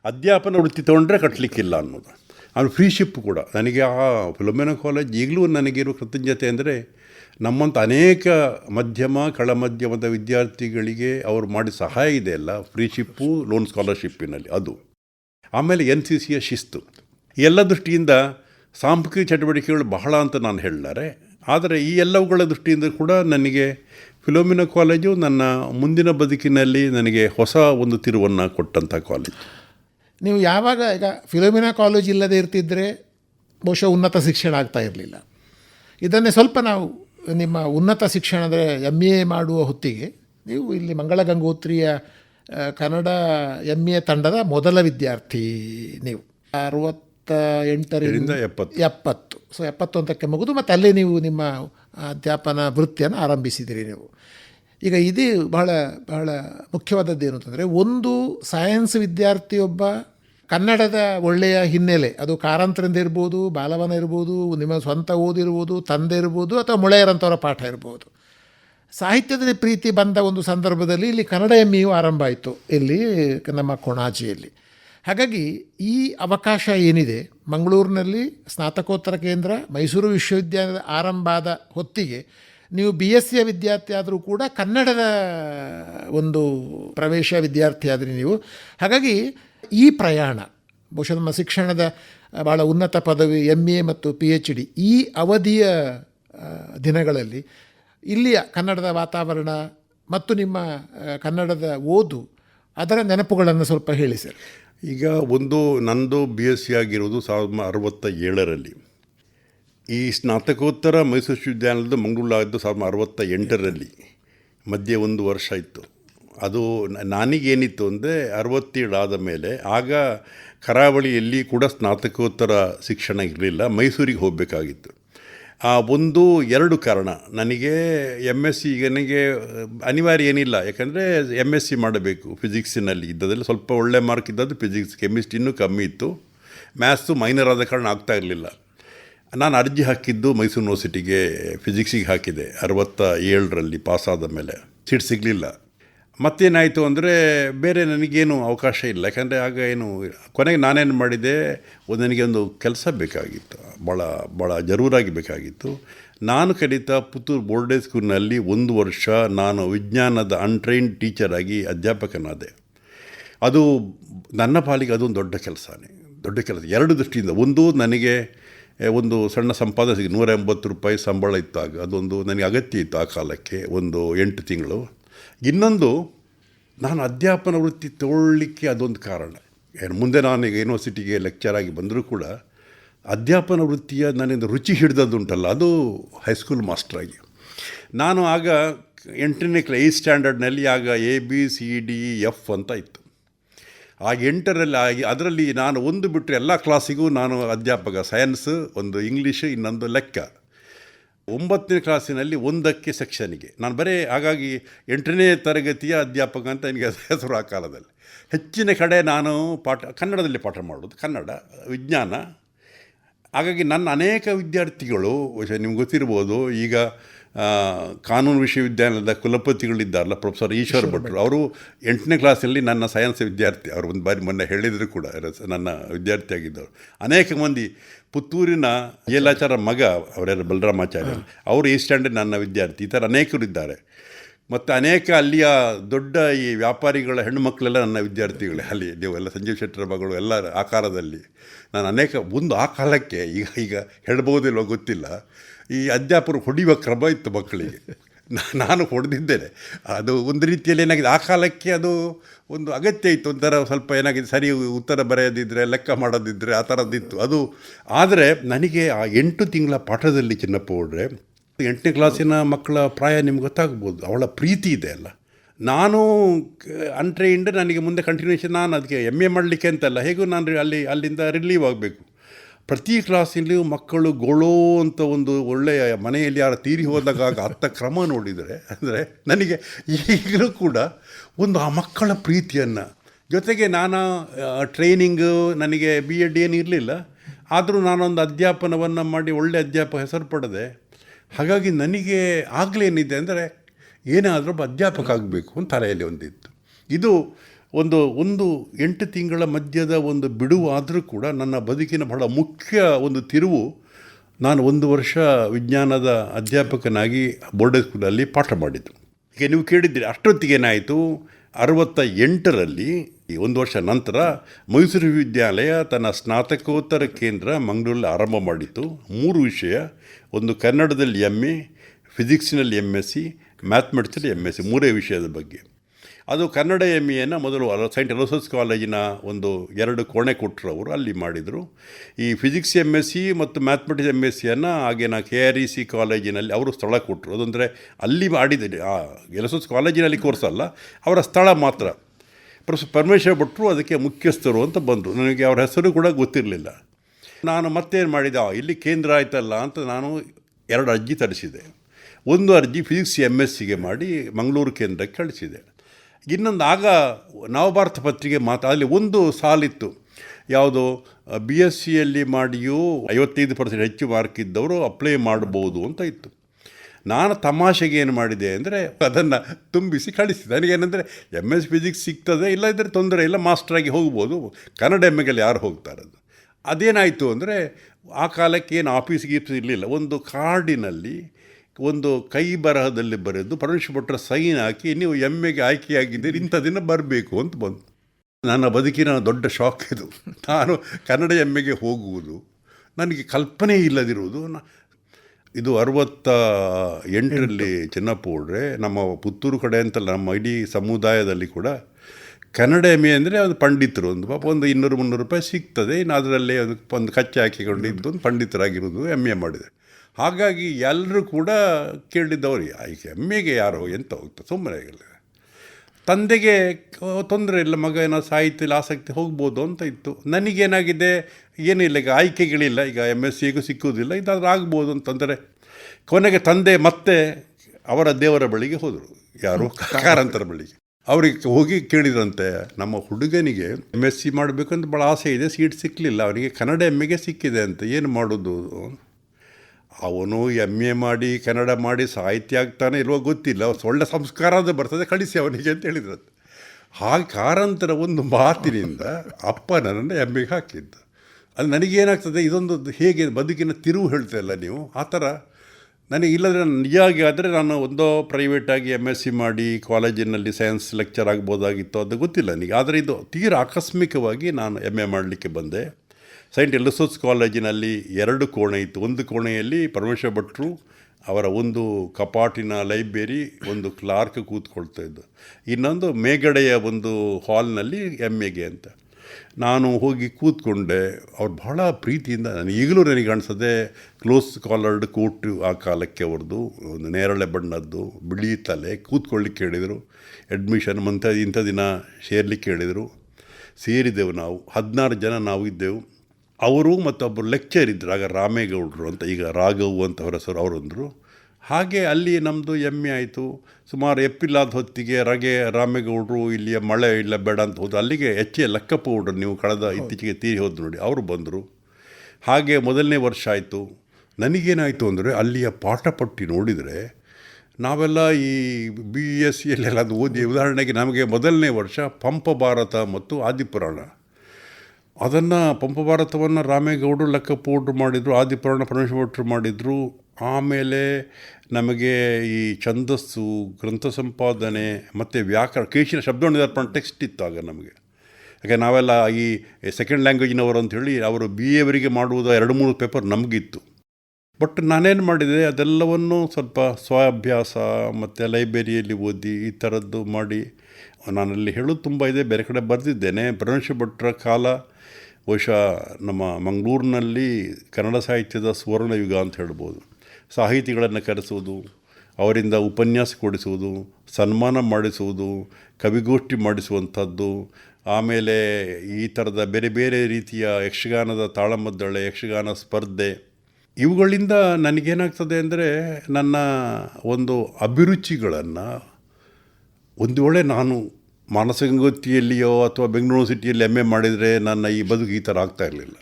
[SPEAKER 3] ಅಧ್ಯಾಪನ ವೃತ್ತಿ ತೊಗೊಂಡ್ರೆ ಕಟ್ಟಲಿಕ್ಕಿಲ್ಲ ಅನ್ನೋದು. ಆಮೇಲೆ ಫ್ರೀಶಿಪ್ ಕೂಡ. ನನಗೆ ಆ ಫಿಲೋಮಿನಾ ಕಾಲೇಜ್ ಈಗಲೂ ನನಗಿರುವ ಕೃತಜ್ಞತೆ ಅಂದರೆ ನಮ್ಮಂಥ ಅನೇಕ ಮಧ್ಯಮ, ಕೆಳಮಧ್ಯಮದ ವಿದ್ಯಾರ್ಥಿಗಳಿಗೆ ಅವರು ಮಾಡಿ ಸಹಾಯ ಇದೆ ಅಲ್ಲ? ಫ್ರೀಶಿಪ್ಪು ಲೋನ್ ಸ್ಕಾಲರ್ಶಿಪ್ಪಿನಲ್ಲಿ ಅದು. ಆಮೇಲೆ ಎನ್ ಸಿ ಸಿಯ ಶಿಸ್ತು. ಎಲ್ಲ ದೃಷ್ಟಿಯಿಂದ ಸಾಂಸ್ಕೃತಿಕ ಚಟುವಟಿಕೆಗಳು ಬಹಳ ಅಂತ ನಾನು ಹೇಳಲಾರೆ ಆದರೆ ಈ ಎಲ್ಲವುಗಳ ದೃಷ್ಟಿಯಿಂದ ಕೂಡ ನನಗೆ ಫಿಲೋಮಿನಾ ಕಾಲೇಜು ನನ್ನ ಮುಂದಿನ ಬದುಕಿನಲ್ಲಿ ನನಗೆ ಹೊಸ ಒಂದು ತಿರುವನ್ನು ಕೊಟ್ಟಂಥ ಕಾಲೇಜ್.
[SPEAKER 2] ನೀವು ಯಾವಾಗ ಈಗ ಫಿಲೋಮಿನಾ ಕಾಲೇಜ್ ಇಲ್ಲದೆ ಇರ್ತಿದ್ದರೆ ಬಹುಶಃ ಉನ್ನತ ಶಿಕ್ಷಣ ಆಗ್ತಾ ಇರಲಿಲ್ಲ. ಇದನ್ನೇ ಸ್ವಲ್ಪ ನಾವು ನಿಮ್ಮ ಉನ್ನತ ಶಿಕ್ಷಣ ಅಂದರೆ ಎಂ ಎ ಮಾಡುವ ಹೊತ್ತಿಗೆ ನೀವು ಇಲ್ಲಿ ಮಂಗಳ ಗಂಗೋತ್ರಿಯ ಕನ್ನಡ ಎಂ ಎ ತಂಡದ ಮೊದಲ ವಿದ್ಯಾರ್ಥಿ ನೀವು. ಅರವತ್ತ ಎಂಟರಿಂದ
[SPEAKER 3] ಎಪ್ಪತ್ತು.
[SPEAKER 2] ಎಪ್ಪತ್ತು. ಸೊ ಎಪ್ಪತ್ತೊಂದಕ್ಕೆ ಮುಗಿದು ಮತ್ತು ಅಲ್ಲೇ ನೀವು ನಿಮ್ಮ ಅಧ್ಯಾಪನ ವೃತ್ತಿಯನ್ನು ಆರಂಭಿಸಿದಿರಿ ನೀವು. ಈಗ ಇದು ಬಹಳ ಬಹಳ ಮುಖ್ಯವಾದದ್ದು ಏನು ಅಂತಂದರೆ ಒಂದು ಸೈನ್ಸ್ ವಿದ್ಯಾರ್ಥಿಯೊಬ್ಬ ಕನ್ನಡದ ಒಳ್ಳೆಯ ಹಿನ್ನೆಲೆ, ಅದು ಕಾರಂತರಿಂದ ಇರ್ಬೋದು, ಬಾಲವನ ಇರ್ಬೋದು, ನಿಮ್ಮ ಸ್ವಂತ ಓದಿರ್ಬೋದು ತಂದೆ ಇರ್ಬೋದು, ಅಥವಾ ಮೊಳೆಯರಂಥವರ ಪಾಠ ಇರ್ಬೋದು. ಸಾಹಿತ್ಯದಲ್ಲಿ ಪ್ರೀತಿ ಬಂದ ಒಂದು ಸಂದರ್ಭದಲ್ಲಿ ಇಲ್ಲಿ ಕನ್ನಡ ಎಮ್ಮಿಯು ಆರಂಭ ಆಯಿತು. ಇಲ್ಲಿ ನಮ್ಮ ಕೊಣಾಜಿಯಲ್ಲಿ. ಹಾಗಾಗಿ ಈ ಅವಕಾಶ ಏನಿದೆ, ಮಂಗಳೂರಿನಲ್ಲಿ ಸ್ನಾತಕೋತ್ತರ ಕೇಂದ್ರ, ಮೈಸೂರು ವಿಶ್ವವಿದ್ಯಾಲಯದ ಆರಂಭ ಆದ ಹೊತ್ತಿಗೆ ನೀವು ಬಿ ಎಸ್ ಸಿಯ ವಿದ್ಯಾರ್ಥಿ ಆದರೂ ಕೂಡ ಕನ್ನಡದ ಒಂದು ಪ್ರವೇಶ ವಿದ್ಯಾರ್ಥಿ ಆದರೆ ನೀವು. ಹಾಗಾಗಿ ಈ ಪ್ರಯಾಣ, ಬಹುಶಃ ನಮ್ಮ ಶಿಕ್ಷಣದ ಭಾಳ ಉನ್ನತ ಪದವಿ ಎಂ ಎ ಮತ್ತು ಪಿ ಎಚ್ ಡಿ ಈ ಅವಧಿಯ ದಿನಗಳಲ್ಲಿ ಇಲ್ಲಿಯ ಕನ್ನಡದ ವಾತಾವರಣ ಮತ್ತು ನಿಮ್ಮ ಕನ್ನಡದ ಓದು ಅದರ ನೆನಪುಗಳನ್ನು ಸ್ವಲ್ಪ ಹೇಳಿ ಸರ್
[SPEAKER 3] ಈಗ ಒಂದು ನಂದು ಬಿ ಎಸ್ ಸಿ ಆಗಿರೋದು ಸಾವಿರದ ಅರವತ್ತ ಏಳರಲ್ಲಿ ಈ ಸ್ನಾತಕೋತ್ತರ ಮೈಸೂರು ವಿಶ್ವವಿದ್ಯಾಲಯದ ಮಂಗಳೂರಾದ್ದು ಸಾವಿರದ ಅರವತ್ತ ಎಂಟರಲ್ಲಿ ಮಧ್ಯೆ ಒಂದು ವರ್ಷ ಇತ್ತು. ಅದು ನನಗೇನಿತ್ತು ಅಂದರೆ ಅರವತ್ತೇಳಾದ ಮೇಲೆ ಆಗ ಕರಾವಳಿಯಲ್ಲಿ ಕೂಡ ಸ್ನಾತಕೋತ್ತರ ಶಿಕ್ಷಣ ಇರಲಿಲ್ಲ. ಮೈಸೂರಿಗೆ ಹೋಗಬೇಕಾಗಿತ್ತು. ಒಂದು ಎರಡು ಕಾರಣ. ನನಗೆ ಎಂ ಎಸ್ ಸಿ ಈಗ ನನಗೆ ಅನಿವಾರ್ಯ ಏನಿಲ್ಲ. ಯಾಕಂದರೆ ಎಂ ಎಸ್ ಸಿ ಮಾಡಬೇಕು. ಫಿಸಿಕ್ಸಿನಲ್ಲಿ ಇದ್ದದಲ್ಲಿ ಸ್ವಲ್ಪ ಒಳ್ಳೆ ಮಾರ್ಕ್ ಇದ್ದದ್ದು ಫಿಸಿಕ್ಸ್ ಕೆಮಿಸ್ಟ್ರಿ ಇನ್ನೂ ಕಮ್ಮಿ ಇತ್ತು. ಮ್ಯಾಥ್ಸು ಮೈನರ್ ಆದ ಕಾರಣ ಆಗ್ತಾ ಇರಲಿಲ್ಲ. ನಾನು ಅರ್ಜಿ ಹಾಕಿದ್ದು ಮೈಸೂರು ಯೂನಿವರ್ಸಿಟಿಗೆ ಫಿಸಿಕ್ಸಿಗೆ ಹಾಕಿದೆ. ಅರವತ್ತ ಏಳರಲ್ಲಿ ಪಾಸಾದ ಮೇಲೆ. ಸೀಟ್ ಸಿಗಲಿಲ್ಲ. ಮತ್ತೇನಾಯಿತು ಅಂದರೆ ಬೇರೆ ನನಗೇನು ಅವಕಾಶ ಇಲ್ಲ. ಯಾಕಂದರೆ ಆಗ ಏನು, ಕೊನೆಗೆ ನಾನೇನು ಮಾಡಿದೆ, ನನಗೆ ಒಂದು ಕೆಲಸ ಬೇಕಾಗಿತ್ತು. ಭಾಳ ಭಾಳ ಜರೂರಾಗಿ ಬೇಕಾಗಿತ್ತು. ನಾನು ಕಲಿತ ಪುತ್ತೂರು ಬೋರ್ಡೆ ಸ್ಕೂಲ್ನಲ್ಲಿ ಒಂದು ವರ್ಷ ನಾನು ವಿಜ್ಞಾನದ ಅನ್ಟ್ರೈನ್ಡ್ ಟೀಚರಾಗಿ ಅಧ್ಯಾಪಕನಾದೆ. ಅದು ನನ್ನ ಪಾಲಿಗೆ ಅದೊಂದು ದೊಡ್ಡ ಕೆಲಸನೇ. ದೊಡ್ಡ ಕೆಲಸ. ಎರಡು ದೃಷ್ಟಿಯಿಂದ. ಒಂದು, ನನಗೆ ಒಂದು ಸಣ್ಣ ಸಂಪಾದನೆ ಸಿಗಿ ನೂರ ಎಂಬತ್ತು ರೂಪಾಯಿ ಸಂಬಳ ಇತ್ತಾಗ. ಅದೊಂದು ನನಗೆ ಅಗತ್ಯ ಇತ್ತು ಆ ಕಾಲಕ್ಕೆ. ಒಂದು ಎಂಟು ತಿಂಗಳು. ಇನ್ನೊಂದು, ನಾನು ಅಧ್ಯಾಪನ ವೃತ್ತಿ ತಗೊಳ್ಳಿಕ್ಕೆ ಅದೊಂದು ಕಾರಣ. ಏನು ಮುಂದೆ ನಾನು ಈಗ ಯೂನಿವರ್ಸಿಟಿಗೆ ಲೆಕ್ಚರ್ ಆಗಿ ಬಂದರೂ ಕೂಡ ಅಧ್ಯಾಪನ ವೃತ್ತಿಯ ನನ್ನಿಂದ ರುಚಿ ಹಿಡಿದದ್ದುಂಟಲ್ಲ, ಅದು ಹೈಸ್ಕೂಲ್ ಮಾಸ್ಟ್ರಾಗಿ ನಾನು ಆಗ ಎಂಟನೇ ಕ್ಲ ಏಯ್ತ್ ಸ್ಟ್ಯಾಂಡರ್ಡ್ನಲ್ಲಿ ಆಗ A B C D F ಅಂತ ಇತ್ತು. ಆ ಎಂಟರಲ್ಲಿ ಆಗಿ, ಅದರಲ್ಲಿ ನಾನು ಒಂದು ಬಿಟ್ಟರೆ ಎಲ್ಲ ಕ್ಲಾಸಿಗೂ ನಾನು ಅಧ್ಯಾಪಕ ಸೈನ್ಸ್ ಒಂದು ಇಂಗ್ಲೀಷ್ ಇನ್ನೊಂದು ಲೆಕ್ಕ ಒಂಬತ್ತನೇ ಕ್ಲಾಸಿನಲ್ಲಿ ಒಂದಕ್ಕೆ ಸೆಕ್ಷನಿಗೆ ನಾನು ಬರೀ ಹಾಗಾಗಿ ಎಂಟನೇ ತರಗತಿಯ ಅಧ್ಯಾಪಕ ಅಂತ ನನಗೆ ಹೆಸರು ಆ ಕಾಲದಲ್ಲಿ. ಹೆಚ್ಚಿನ ಕಡೆ ನಾನು ಪಾಠ ಕನ್ನಡದಲ್ಲಿ ಪಾಠ ಮಾಡೋದು ಕನ್ನಡ ವಿಜ್ಞಾನ. ಹಾಗಾಗಿ ನನ್ನ ಅನೇಕ ವಿದ್ಯಾರ್ಥಿಗಳು ನಿಮ್ಗೆ ಗೊತ್ತಿರ್ಬೋದು ಈಗ ಕಾನೂನು ವಿಶ್ವವಿದ್ಯಾಲಯದ ಕುಲಪತಿಗಳಿದ್ದಾರಲ್ಲ ಪ್ರೊಫೆಸರ್ ಈಶ್ವರ್ ಭಟ್ರು ಅವರು ಎಂಟನೇ ಕ್ಲಾಸಲ್ಲಿ ನನ್ನ ಸೈನ್ಸ್ ವಿದ್ಯಾರ್ಥಿ. ಅವರು ಒಂದು ಬಾರಿ ಮೊನ್ನೆ ಹೇಳಿದರು ಕೂಡ ನನ್ನ ವಿದ್ಯಾರ್ಥಿಯಾಗಿದ್ದವರು. ಅನೇಕ ಮಂದಿ ಪುತ್ತೂರಿನ ಏಲಾಚಾರ ಮಗ ಅವರೆಲ್ಲ ಬಲರಾಮಾಚಾರ್ಯ. ಅವರು ಈ ಸ್ಟ್ಯಾಂಡರ್ಡ್ ನನ್ನ ವಿದ್ಯಾರ್ಥಿ. ಈ ಥರ ಅನೇಕರು ಇದ್ದಾರೆ. ಮತ್ತು ಅನೇಕ ಅಲ್ಲಿಯ ದೊಡ್ಡ ಈ ವ್ಯಾಪಾರಿಗಳ ಹೆಣ್ಣು ಮಕ್ಕಳೆಲ್ಲ ನನ್ನ ವಿದ್ಯಾರ್ಥಿಗಳೇ. ಅಲ್ಲಿ ನೀವೆಲ್ಲ ಸಂಜೀವ್ ಶೆಟ್ಟರ ಮಗಳು ಎಲ್ಲ ಆಕಾರದಲ್ಲಿ. ನಾನು ಅನೇಕ ಒಂದು ಆ ಕಾಲಕ್ಕೆ ಈಗ ಈಗ ಹೇಳ್ಬೋದಿಲ್ವೋ ಗೊತ್ತಿಲ್ಲ. ಈ ಅಧ್ಯಾಪಕರು ಹೊಡೆಯುವ ಕ್ರಮ ಇತ್ತು ಮಕ್ಕಳಿಗೆ. ನಾನು ಹೊಡೆದಿದ್ದೇನೆ. ಅದು ಒಂದು ರೀತಿಯಲ್ಲಿ ಏನಾಗಿದೆ, ಆ ಕಾಲಕ್ಕೆ ಅದು ಒಂದು ಅಗತ್ಯ ಇತ್ತು. ಒಂಥರ ಸ್ವಲ್ಪ ಏನಾಗಿದೆ, ಸರಿ ಉತ್ತರ ಬರೆಯದಿದ್ದರೆ ಲೆಕ್ಕ ಮಾಡೋದಿದ್ದರೆ ಆ ಥರದ್ದಿತ್ತು ಅದು ಆದರೆ ನನಗೆ ಆ ಎಂಟು ತಿಂಗಳ ಪಾಠದಲ್ಲಿ ಚಿನ್ನಪ್ಪ ಹೊಡ್ರೆ ಎಂಟನೇ ಕ್ಲಾಸಿನ ಮಕ್ಕಳ ಪ್ರಾಯ ನಿಮ್ಗೆ ಗೊತ್ತಾಗ್ಬೋದು. ಅವಳ ಪ್ರೀತಿ ಇದೆ ಅಲ್ಲ. ನಾನು ಅನ್ಟ್ರೈನ್ಡ್ ನನಗೆ ಮುಂದೆ ಕಂಟಿನ್ಯೂಷನ್ ನಾನು ಅದಕ್ಕೆ ಎಂ ಎ ಮಾಡಲಿಕ್ಕೆ ಅಂತಲ್ಲ, ಹೇಗೂ ನಾನು ಅಲ್ಲಿ, ಅಲ್ಲಿಂದ ರಿಲೀವ್ ಆಗಬೇಕು. ಪ್ರತಿ ಕ್ಲಾಸಿನಲ್ಲಿಯೂ ಮಕ್ಕಳು ಗೊಳೋ ಅಂತ ಒಂದು ಒಳ್ಳೆಯ ಮನೆಯಲ್ಲಿ ಯಾರು ತೀರಿ ಹೋದಾಗ ಅತ್ತ ಕ್ರಮ ನೋಡಿದರೆ, ಅಂದರೆ ನನಗೆ ಈಗಲೂ ಕೂಡ ಒಂದು ಆ ಮಕ್ಕಳ ಪ್ರೀತಿಯನ್ನು, ಜೊತೆಗೆ ನಾನು ಟ್ರೈನಿಂಗು ನನಗೆ ಬಿ ಎಡ್ ಏನು ಇರಲಿಲ್ಲ, ಆದರೂ ನಾನೊಂದು ಅಧ್ಯಾಪನವನ್ನು ಮಾಡಿ ಒಳ್ಳೆ ಅಧ್ಯಾಪಕ ಹೆಸರು ಪಡೆದೆ. ಹಾಗಾಗಿ ನನಗೆ ಆಗಲೇನಿದೆ ಅಂದರೆ ಏನಾದರೂ ಒಬ್ಬ ಅಧ್ಯಾಪಕ ಆಗಬೇಕು ಅಂತ ತಲೆಯಲ್ಲಿ ಒಂದಿತ್ತು. ಇದು ಒಂದು ಒಂದು ಎಂಟು ತಿಂಗಳ ಮಧ್ಯದ ಒಂದು ಬಿಡುವು ಆದರೂ ಕೂಡ ನನ್ನ ಬದುಕಿನ ಬಹಳ ಮುಖ್ಯ ಒಂದು ತಿರುವು ನಾನು ಒಂದು ವರ್ಷ ವಿಜ್ಞಾನದ ಅಧ್ಯಾಪಕನಾಗಿ ಬೋರ್ಡ್ ಸ್ಕೂಲಲ್ಲಿ ಪಾಠ ಮಾಡಿದ್ದು. ಈಗ ನೀವು ಕೇಳಿದ್ದೀರಿ, ಅಷ್ಟೊತ್ತಿಗೆ ಏನಾಯಿತು? ಅರವತ್ತ ಎಂಟರಲ್ಲಿ ಈ ಒಂದು ವರ್ಷ ನಂತರ ಮೈಸೂರು ವಿಶ್ವವಿದ್ಯಾಲಯ ತನ್ನ ಸ್ನಾತಕೋತ್ತರ ಕೇಂದ್ರ ಮಂಗಳೂರಲ್ಲಿ ಆರಂಭ ಮಾಡಿತ್ತು. ಮೂರು ವಿಷಯ, ಒಂದು ಕನ್ನಡದಲ್ಲಿ ಎಂ ಎ ಫಿಸಿಕ್ಸ್ನಲ್ಲಿ ಎಂ ಎಸ್ ಸಿ ಮ್ಯಾಥಮೆಟಿಕ್ಸಲ್ಲಿ ಎಂ ಎಸ್ ಸಿ ಮೂರೇ ವಿಷಯದ ಬಗ್ಗೆ. ಅದು ಕನ್ನಡ ಎಂ ಎನ್ನು ಮೊದಲು ಅಲ ಸೈಂಟ್ ಅಲೋಸಸ್ ಕಾಲೇಜಿನ ಒಂದು ಎರಡು ಕೋಣೆ ಕೊಟ್ಟರು ಅವರು ಅಲ್ಲಿ ಮಾಡಿದರು. ಈ ಫಿಸಿಕ್ಸ್ ಎಂ ಎಸ್ ಸಿ ಮತ್ತು ಮ್ಯಾಥಮೆಟಿಕ್ಸ್ ಎಂ ಎಸ್ ಸಿಯನ್ನು ಆಗಿನ ಕೆ ಆರ್ ಇ ಸಿ ಕಾಲೇಜಿನಲ್ಲಿ ಅವರು ಸ್ಥಳ ಕೊಟ್ಟರು ಅದಂದರೆ ಅಲ್ಲಿ ಮಾಡಿದ್ದೀನಿ. ಆ ಎಲೋಸಸ್ ಕಾಲೇಜಿನಲ್ಲಿ ಕೋರ್ಸ್ ಅಲ್ಲ, ಅವರ ಸ್ಥಳ ಮಾತ್ರ. ಪ್ರೊಫೆಸರ್ ಪರಮೇಶ್ವರ್ ಭಟ್ರು ಅದಕ್ಕೆ ಮುಖ್ಯಸ್ಥರು ಅಂತ ಬಂದರು. ನನಗೆ ಅವ್ರ ಹೆಸರು ಕೂಡ ಗೊತ್ತಿರಲಿಲ್ಲ. ನಾನು ಮತ್ತೇನು ಮಾಡಿದೆ? ಇಲ್ಲಿ ಕೇಂದ್ರ ಆಯ್ತಲ್ಲ ಅಂತ ನಾನು ಎರಡು ಅರ್ಜಿ ತರಿಸಿದೆ. ಒಂದು ಅರ್ಜಿ ಫಿಸಿಕ್ಸ್ ಎಂ ಎಸ್ ಸಿಗೆ ಮಾಡಿ, ಮಂಗಳೂರು ಕೇಂದ್ರಕ್ಕೆ ಕಳಿಸಿದೆ. ಇನ್ನೊಂದು ಆಗ ನವಭಾರತ ಪತ್ರಿಕೆ ಮಾತ್ರ, ಅಲ್ಲಿ ಒಂದು ಸಾಲಿತ್ತು. ಯಾವುದು? ಬಿ ಎಸ್ ಸಿಯಲ್ಲಿ ಮಾಡಿಯೂ ಐವತ್ತೈದು ಪರ್ಸೆಂಟ್ ಹೆಚ್ಚು ಮಾರ್ಕ್ ಇದ್ದವರು ಅಪ್ಲೈ ಮಾಡ್ಬೋದು ಅಂತ ಇತ್ತು. ನಾನು ತಮಾಷೆಗೆ ಏನು ಮಾಡಿದೆ ಅಂದರೆ, ಅದನ್ನು ತುಂಬಿಸಿ ಕಳಿಸಿದೆ. ನನಗೇನೆಂದರೆ ಎಂ ಎಸ್ ಫಿಸಿಕ್ಸ್ ಸಿಗ್ತದೆ ಇಲ್ಲದಿದ್ದರೆ ತೊಂದರೆ ಇಲ್ಲ ಮಾಸ್ಟ್ರಾಗಿ ಹೋಗ್ಬೋದು. ಕನ್ನಡ ಎಂ ಎಗಲ್ಲಿ ಯಾರು ಹೋಗ್ತಾರದು ಅದೇನಾಯಿತು ಅಂದರೆ, ಆ ಕಾಲಕ್ಕೆ ಏನು ಆಫೀಸ್ ಗೀಫ್ಸ್ ಇರಲಿಲ್ಲ. ಒಂದು ಕಾರ್ಡಿನಲ್ಲಿ ಒಂದು ಕೈ ಬರಹದಲ್ಲಿ ಬರೆದು ಪರಮೇಶ್ವರ ಭಟ್ರ ಸೈನ್ ಹಾಕಿ ನೀವು ಎಮ್ಮೆಗೆ ಆಯ್ಕೆಯಾಗಿದ್ದೀರಿ ಇಂಥ ದಿನ ಬರಬೇಕು ಅಂತ ಬಂತು. ನನ್ನ ಬದುಕಿನ ದೊಡ್ಡ ಶಾಕ್ ಇದು. ನಾನು ಕನ್ನಡ ಎಮ್ಮೆಗೆ ಹೋಗುವುದು ನನಗೆ ಕಲ್ಪನೆ ಇಲ್ಲದಿರುವುದು. ಇದು ಅರವತ್ತ ಎಂಟರಲ್ಲಿ ಚೆನ್ನಪ್ಪ ಹೊಡ್ರೆ ನಮ್ಮ ಪುತ್ತೂರು ಕಡೆ ಅಂತಲ್ಲ ನಮ್ಮ ಇಡೀ ಸಮುದಾಯದಲ್ಲಿ ಕೂಡ ಕನ್ನಡ ಎಮ್ಮೆ ಎ ಅಂದರೆ ಅದು ಪಂಡಿತರು ಒಂದು ಪಾಪ ಒಂದು ಇನ್ನೂರು ಮುನ್ನೂರು ರೂಪಾಯಿ ಸಿಗ್ತದೆ. ಇನ್ನು ಅದರಲ್ಲಿ ಒಂದು ಒಂದು ಕಚ್ಚೆ ಹಾಕಿಕೊಂಡಿದ್ದು ಒಂದು ಪಂಡಿತರಾಗಿರುವುದು ಎಂ ಎ ಮಾಡಿದೆ. ಹಾಗಾಗಿ ಎಲ್ಲರೂ ಕೂಡ ಕೇಳಿದ್ದವರು ಆಯ್ಕೆ ಅಮ್ಮಿಗೆ ಎಗೆ ಯಾರು ಎಂತ ಹೋಗ್ತದೆ ಸುಮ್ಮನೆ ಆಗಿಲ್ಲ ತಂದೆಗೆ ತೊಂದರೆ ಇಲ್ಲ ಮಗ ಏನೋ ಸಾಹಿತ್ಯದಲ್ಲಿ ಆಸಕ್ತಿ ಹೋಗ್ಬೋದು ಅಂತ ಇತ್ತು. ನನಗೇನಾಗಿದೆ? ಏನಿಲ್ಲ ಈಗ ಆಯ್ಕೆಗಳಿಲ್ಲ. ಈಗ ಎಂ ಎಸ್ ಸಿಗೂ ಸಿಕ್ಕುವುದಿಲ್ಲ ಇದಾದ್ರೂ ಆಗ್ಬೋದು ಅಂತಂದರೆ ಕೊನೆಗೆ ತಂದೆ ಮತ್ತೆ ಅವರ ದೇವರ ಬಳಿಗೆ ಹೋದರು. ಯಾರು ಕಾರಂತರ ಬಳಿಗೆ. ಅವರಿಗೆ ಹೋಗಿ ಕೇಳಿದ್ರಂತೆ ನಮ್ಮ ಹುಡುಗನಿಗೆ ಎಂ ಎಸ್ ಸಿ ಮಾಡಬೇಕಂತ ಭಾಳ ಆಸೆ ಇದೆ ಸೀಟ್ ಸಿಕ್ಕಲಿಲ್ಲ ಅವನಿಗೆ ಕನ್ನಡ ಎಮ್ಮೆಗೆ ಸಿಕ್ಕಿದೆ ಅಂತ ಏನು ಮಾಡೋದು ಅವನು ಎಂ ಎ ಮಾಡಿ ಕನ್ನಡ ಮಾಡಿ ಸಾಹಿತ್ಯ ಆಗ್ತಾನೆ ಇಲ್ವೋ ಗೊತ್ತಿಲ್ಲ. ಒಳ್ಳೆ ಸಂಸ್ಕಾರ ಅದು ಬರ್ತದೆ, ಕಳಿಸಿ ಅವನಿಗೆ ಅಂತ ಹೇಳಿದ್ರು ಹಾಗೆ ಕಾರಂತರ ಒಂದು ಮಾತಿನಿಂದ ಅಪ್ಪ ನನ್ನನ್ನು ಎಂ ಎಗೆ ಹಾಕಿದ್ದು. ಅದು ನನಗೇನಾಗ್ತದೆ, ಇದೊಂದು ಹೇಗೆ ಬದುಕಿನ ತಿರುವು ಹೇಳ್ತಾಯಿಲ್ಲ ನೀವು. ಆ ಥರ ನನಗೆ ಇಲ್ಲದ್ರೆ ನಾನು ಆಗಿ ಆದರೆ ನಾನು ಒಂದೋ ಪ್ರೈವೇಟಾಗಿ ಎಂ ಎಸ್ ಸಿ ಮಾಡಿ ಕಾಲೇಜಿನಲ್ಲಿ ಸೈನ್ಸ್ ಲೆಕ್ಚರ್ ಆಗ್ಬೋದಾಗಿತ್ತು ಅದು ಗೊತ್ತಿಲ್ಲ ನನಗೆ. ಆದರೆ ಇದು ತೀರಾ ಆಕಸ್ಮಿಕವಾಗಿ ನಾನು ಎಂ ಎ ಮಾಡಲಿಕ್ಕೆ ಬಂದೆ. ಸೈಂಟ್ ಎಲಿಸೋಸ್ ಕಾಲೇಜಿನಲ್ಲಿ ಎರಡು ಕೋಣೆ ಇತ್ತು. ಒಂದು ಕೋಣೆಯಲ್ಲಿ ಪರಮೇಶ್ವರ ಭಟ್ರು ಅವರ ಒಂದು ಕಪಾಟಿನ ಲೈಬ್ರರಿ, ಒಂದು ಕ್ಲಾರ್ಕ್ ಕೂತ್ಕೊಳ್ತಾ ಇದ್ದು ಇನ್ನೊಂದು ಮೇಗಡೆಯ ಒಂದು ಹಾಲ್ನಲ್ಲಿ ಎಂ ಎಗೆ ಅಂತ. ನಾನು ಹೋಗಿ ಕೂತ್ಕೊಂಡೆ. ಅವ್ರು ಬಹಳ ಪ್ರೀತಿಯಿಂದ, ನಾನು ಈಗಲೂ ನನಗೆ ಅನಿಸದೆ ಕ್ಲೋಸ್ ಕಾಲರ್ಡ್ ಕೋಟ್ ಆ ಕಾಲಕ್ಕೆ ಅವ್ರದ್ದು, ಒಂದು ನೇರಳೆ ಬಣ್ಣದ್ದು, ಬಿಳಿ ತಲೆ ಕೂತ್ಕೊಳ್ಳಿಕ್ಕೆ ಹೇಳಿದರು ಅಡ್ಮಿಷನ್ ಮಂತ ಇಂಥ ದಿನ ಸೇರಲಿಕ್ಕೆ ಹೇಳಿದರು ಸೇರಿದೆವು ನಾವು. ಹದಿನಾರು ಜನ ನಾವು ಇದ್ದೆವು ಅವರು ಮತ್ತೊಬ್ಬರು ಲೆಕ್ಚರ್ ಇದ್ದರು ಆಗ ರಾಮೇಗೌಡರು ಅಂತ ಈಗ ರಾಘವ್ ಅಂತ ಅವರ ಹೆಸರು ಅವರಂದರು. ಹಾಗೆ ಅಲ್ಲಿ ನಮ್ಮದು ಎಮ್ಮೆ ಆಯಿತು. ಸುಮಾರು ಏಪ್ರಿಲ್ ಆದ ಹೊತ್ತಿಗೆ ರಗೆ ರಾಮೇಗೌಡರು ಇಲ್ಲಿಯ ಮಳೆ ಇಲ್ಲ ಬೇಡ ಅಂತ ಹೋದ್ರು. ಅಲ್ಲಿಗೆ ಎಚ್ ಎ ಲಕ್ಕಪ್ಪ ಗೌಡ್ರು ನೀವು ಕಳೆದ ಇತ್ತೀಚೆಗೆ ತೀರಿ ಹೋದ್ರು ನೋಡಿ ಅವರು ಬಂದರು. ಹಾಗೆ ಮೊದಲನೇ ವರ್ಷ ಆಯಿತು. ನನಗೇನಾಯಿತು ಅಂದರೆ ಅಲ್ಲಿಯ ಪಾಠ ಪಟ್ಟಿ ನೋಡಿದರೆ ನಾವೆಲ್ಲ ಈ ಬಿ ಎಸ್ ಸಿಯಲ್ಲೆಲ್ಲ ಓದಿ ಉದಾಹರಣೆಗೆ ನಮಗೆ ಮೊದಲನೇ ವರ್ಷ ಪಂಪ ಭಾರತ ಮತ್ತು ಆದಿಪುರಾಣ. ಅದನ್ನು ಪಂಪಭಾರತವನ್ನು ರಾಮೇಗೌಡರು ಲೆಕ್ಕಪ್ಪೌಡ್ರು ಮಾಡಿದರು, ಆದಿಪುರಾಣ ಪರಮೇಶ್ವರ ಮಾಡಿದರು. ಆಮೇಲೆ ನಮಗೆ ಈ ಛಂದಸ್ಸು, ಗ್ರಂಥ ಸಂಪಾದನೆ, ಮತ್ತು ವ್ಯಾಕರಣ, ಕೇಶಿನ ಶಬ್ದ ಅರ್ಪಣ ಟೆಕ್ಸ್ಟ್ ಇತ್ತು ಆಗ ನಮಗೆ. ಯಾಕೆ ನಾವೆಲ್ಲ ಈ ಸೆಕೆಂಡ್ ಲ್ಯಾಂಗ್ವೇಜಿನವರು ಅಂಥೇಳಿ ಅವರು ಬಿ ಎವರಿಗೆ ಮಾಡುವುದು ಎರಡು ಮೂರು ಪೇಪರ್ ನಮಗಿತ್ತು. ಬಟ್ ನಾನೇನು ಮಾಡಿದೆ, ಅದೆಲ್ಲವನ್ನು ಸ್ವಲ್ಪ ಸ್ವಾಭ್ಯಾಸ ಮತ್ತು ಲೈಬ್ರರಿಯಲ್ಲಿ ಓದಿ ಈ ಥರದ್ದು ಮಾಡಿ. ನಾನಲ್ಲಿ ಹೇಳೋದು ತುಂಬ ಇದೆ, ಬೇರೆ ಕಡೆ ಬರೆದಿದ್ದೇನೆ. ಪರಮೇಶ್ವರ ಭಟ್ರ ಕಾಲ ಬಹುಶಃ ನಮ್ಮ ಮಂಗಳೂರಿನಲ್ಲಿ ಕನ್ನಡ ಸಾಹಿತ್ಯದ ಸುವರ್ಣಯುಗ ಅಂತ ಹೇಳ್ಬೋದು. ಸಾಹಿತಿಗಳನ್ನು ಕರೆಸುವುದು, ಅವರಿಂದ ಉಪನ್ಯಾಸ ಕೊಡಿಸುವುದು, ಸನ್ಮಾನ ಮಾಡಿಸುವುದು, ಕವಿಗೋಷ್ಠಿ ಮಾಡಿಸುವಂಥದ್ದು, ಆಮೇಲೆ ಈ ಥರದ ಬೇರೆ ಬೇರೆ ರೀತಿಯ ಯಕ್ಷಗಾನದ ತಾಳಮದ್ದಳೆ, ಯಕ್ಷಗಾನ ಸ್ಪರ್ಧೆ, ಇವುಗಳಿಂದ ನನಗೇನಾಗ್ತದೆ ಅಂದರೆ ನನ್ನ ಒಂದು ಅಭಿರುಚಿಗಳನ್ನು ಒಂದು ವೇಳೆ ನಾನು ಮಾನಸಗಂಗೋತಿಯಲ್ಲಿಯೋ ಅಥವಾ ಬೆಂಗಳೂರು ಸಿಟಿಯಲ್ಲಿ ಎಂ ಎ ಮಾಡಿದರೆ ನನ್ನ ಈ ಬದುಕು ಈ ಥರ ಆಗ್ತಾ ಇರಲಿಲ್ಲ.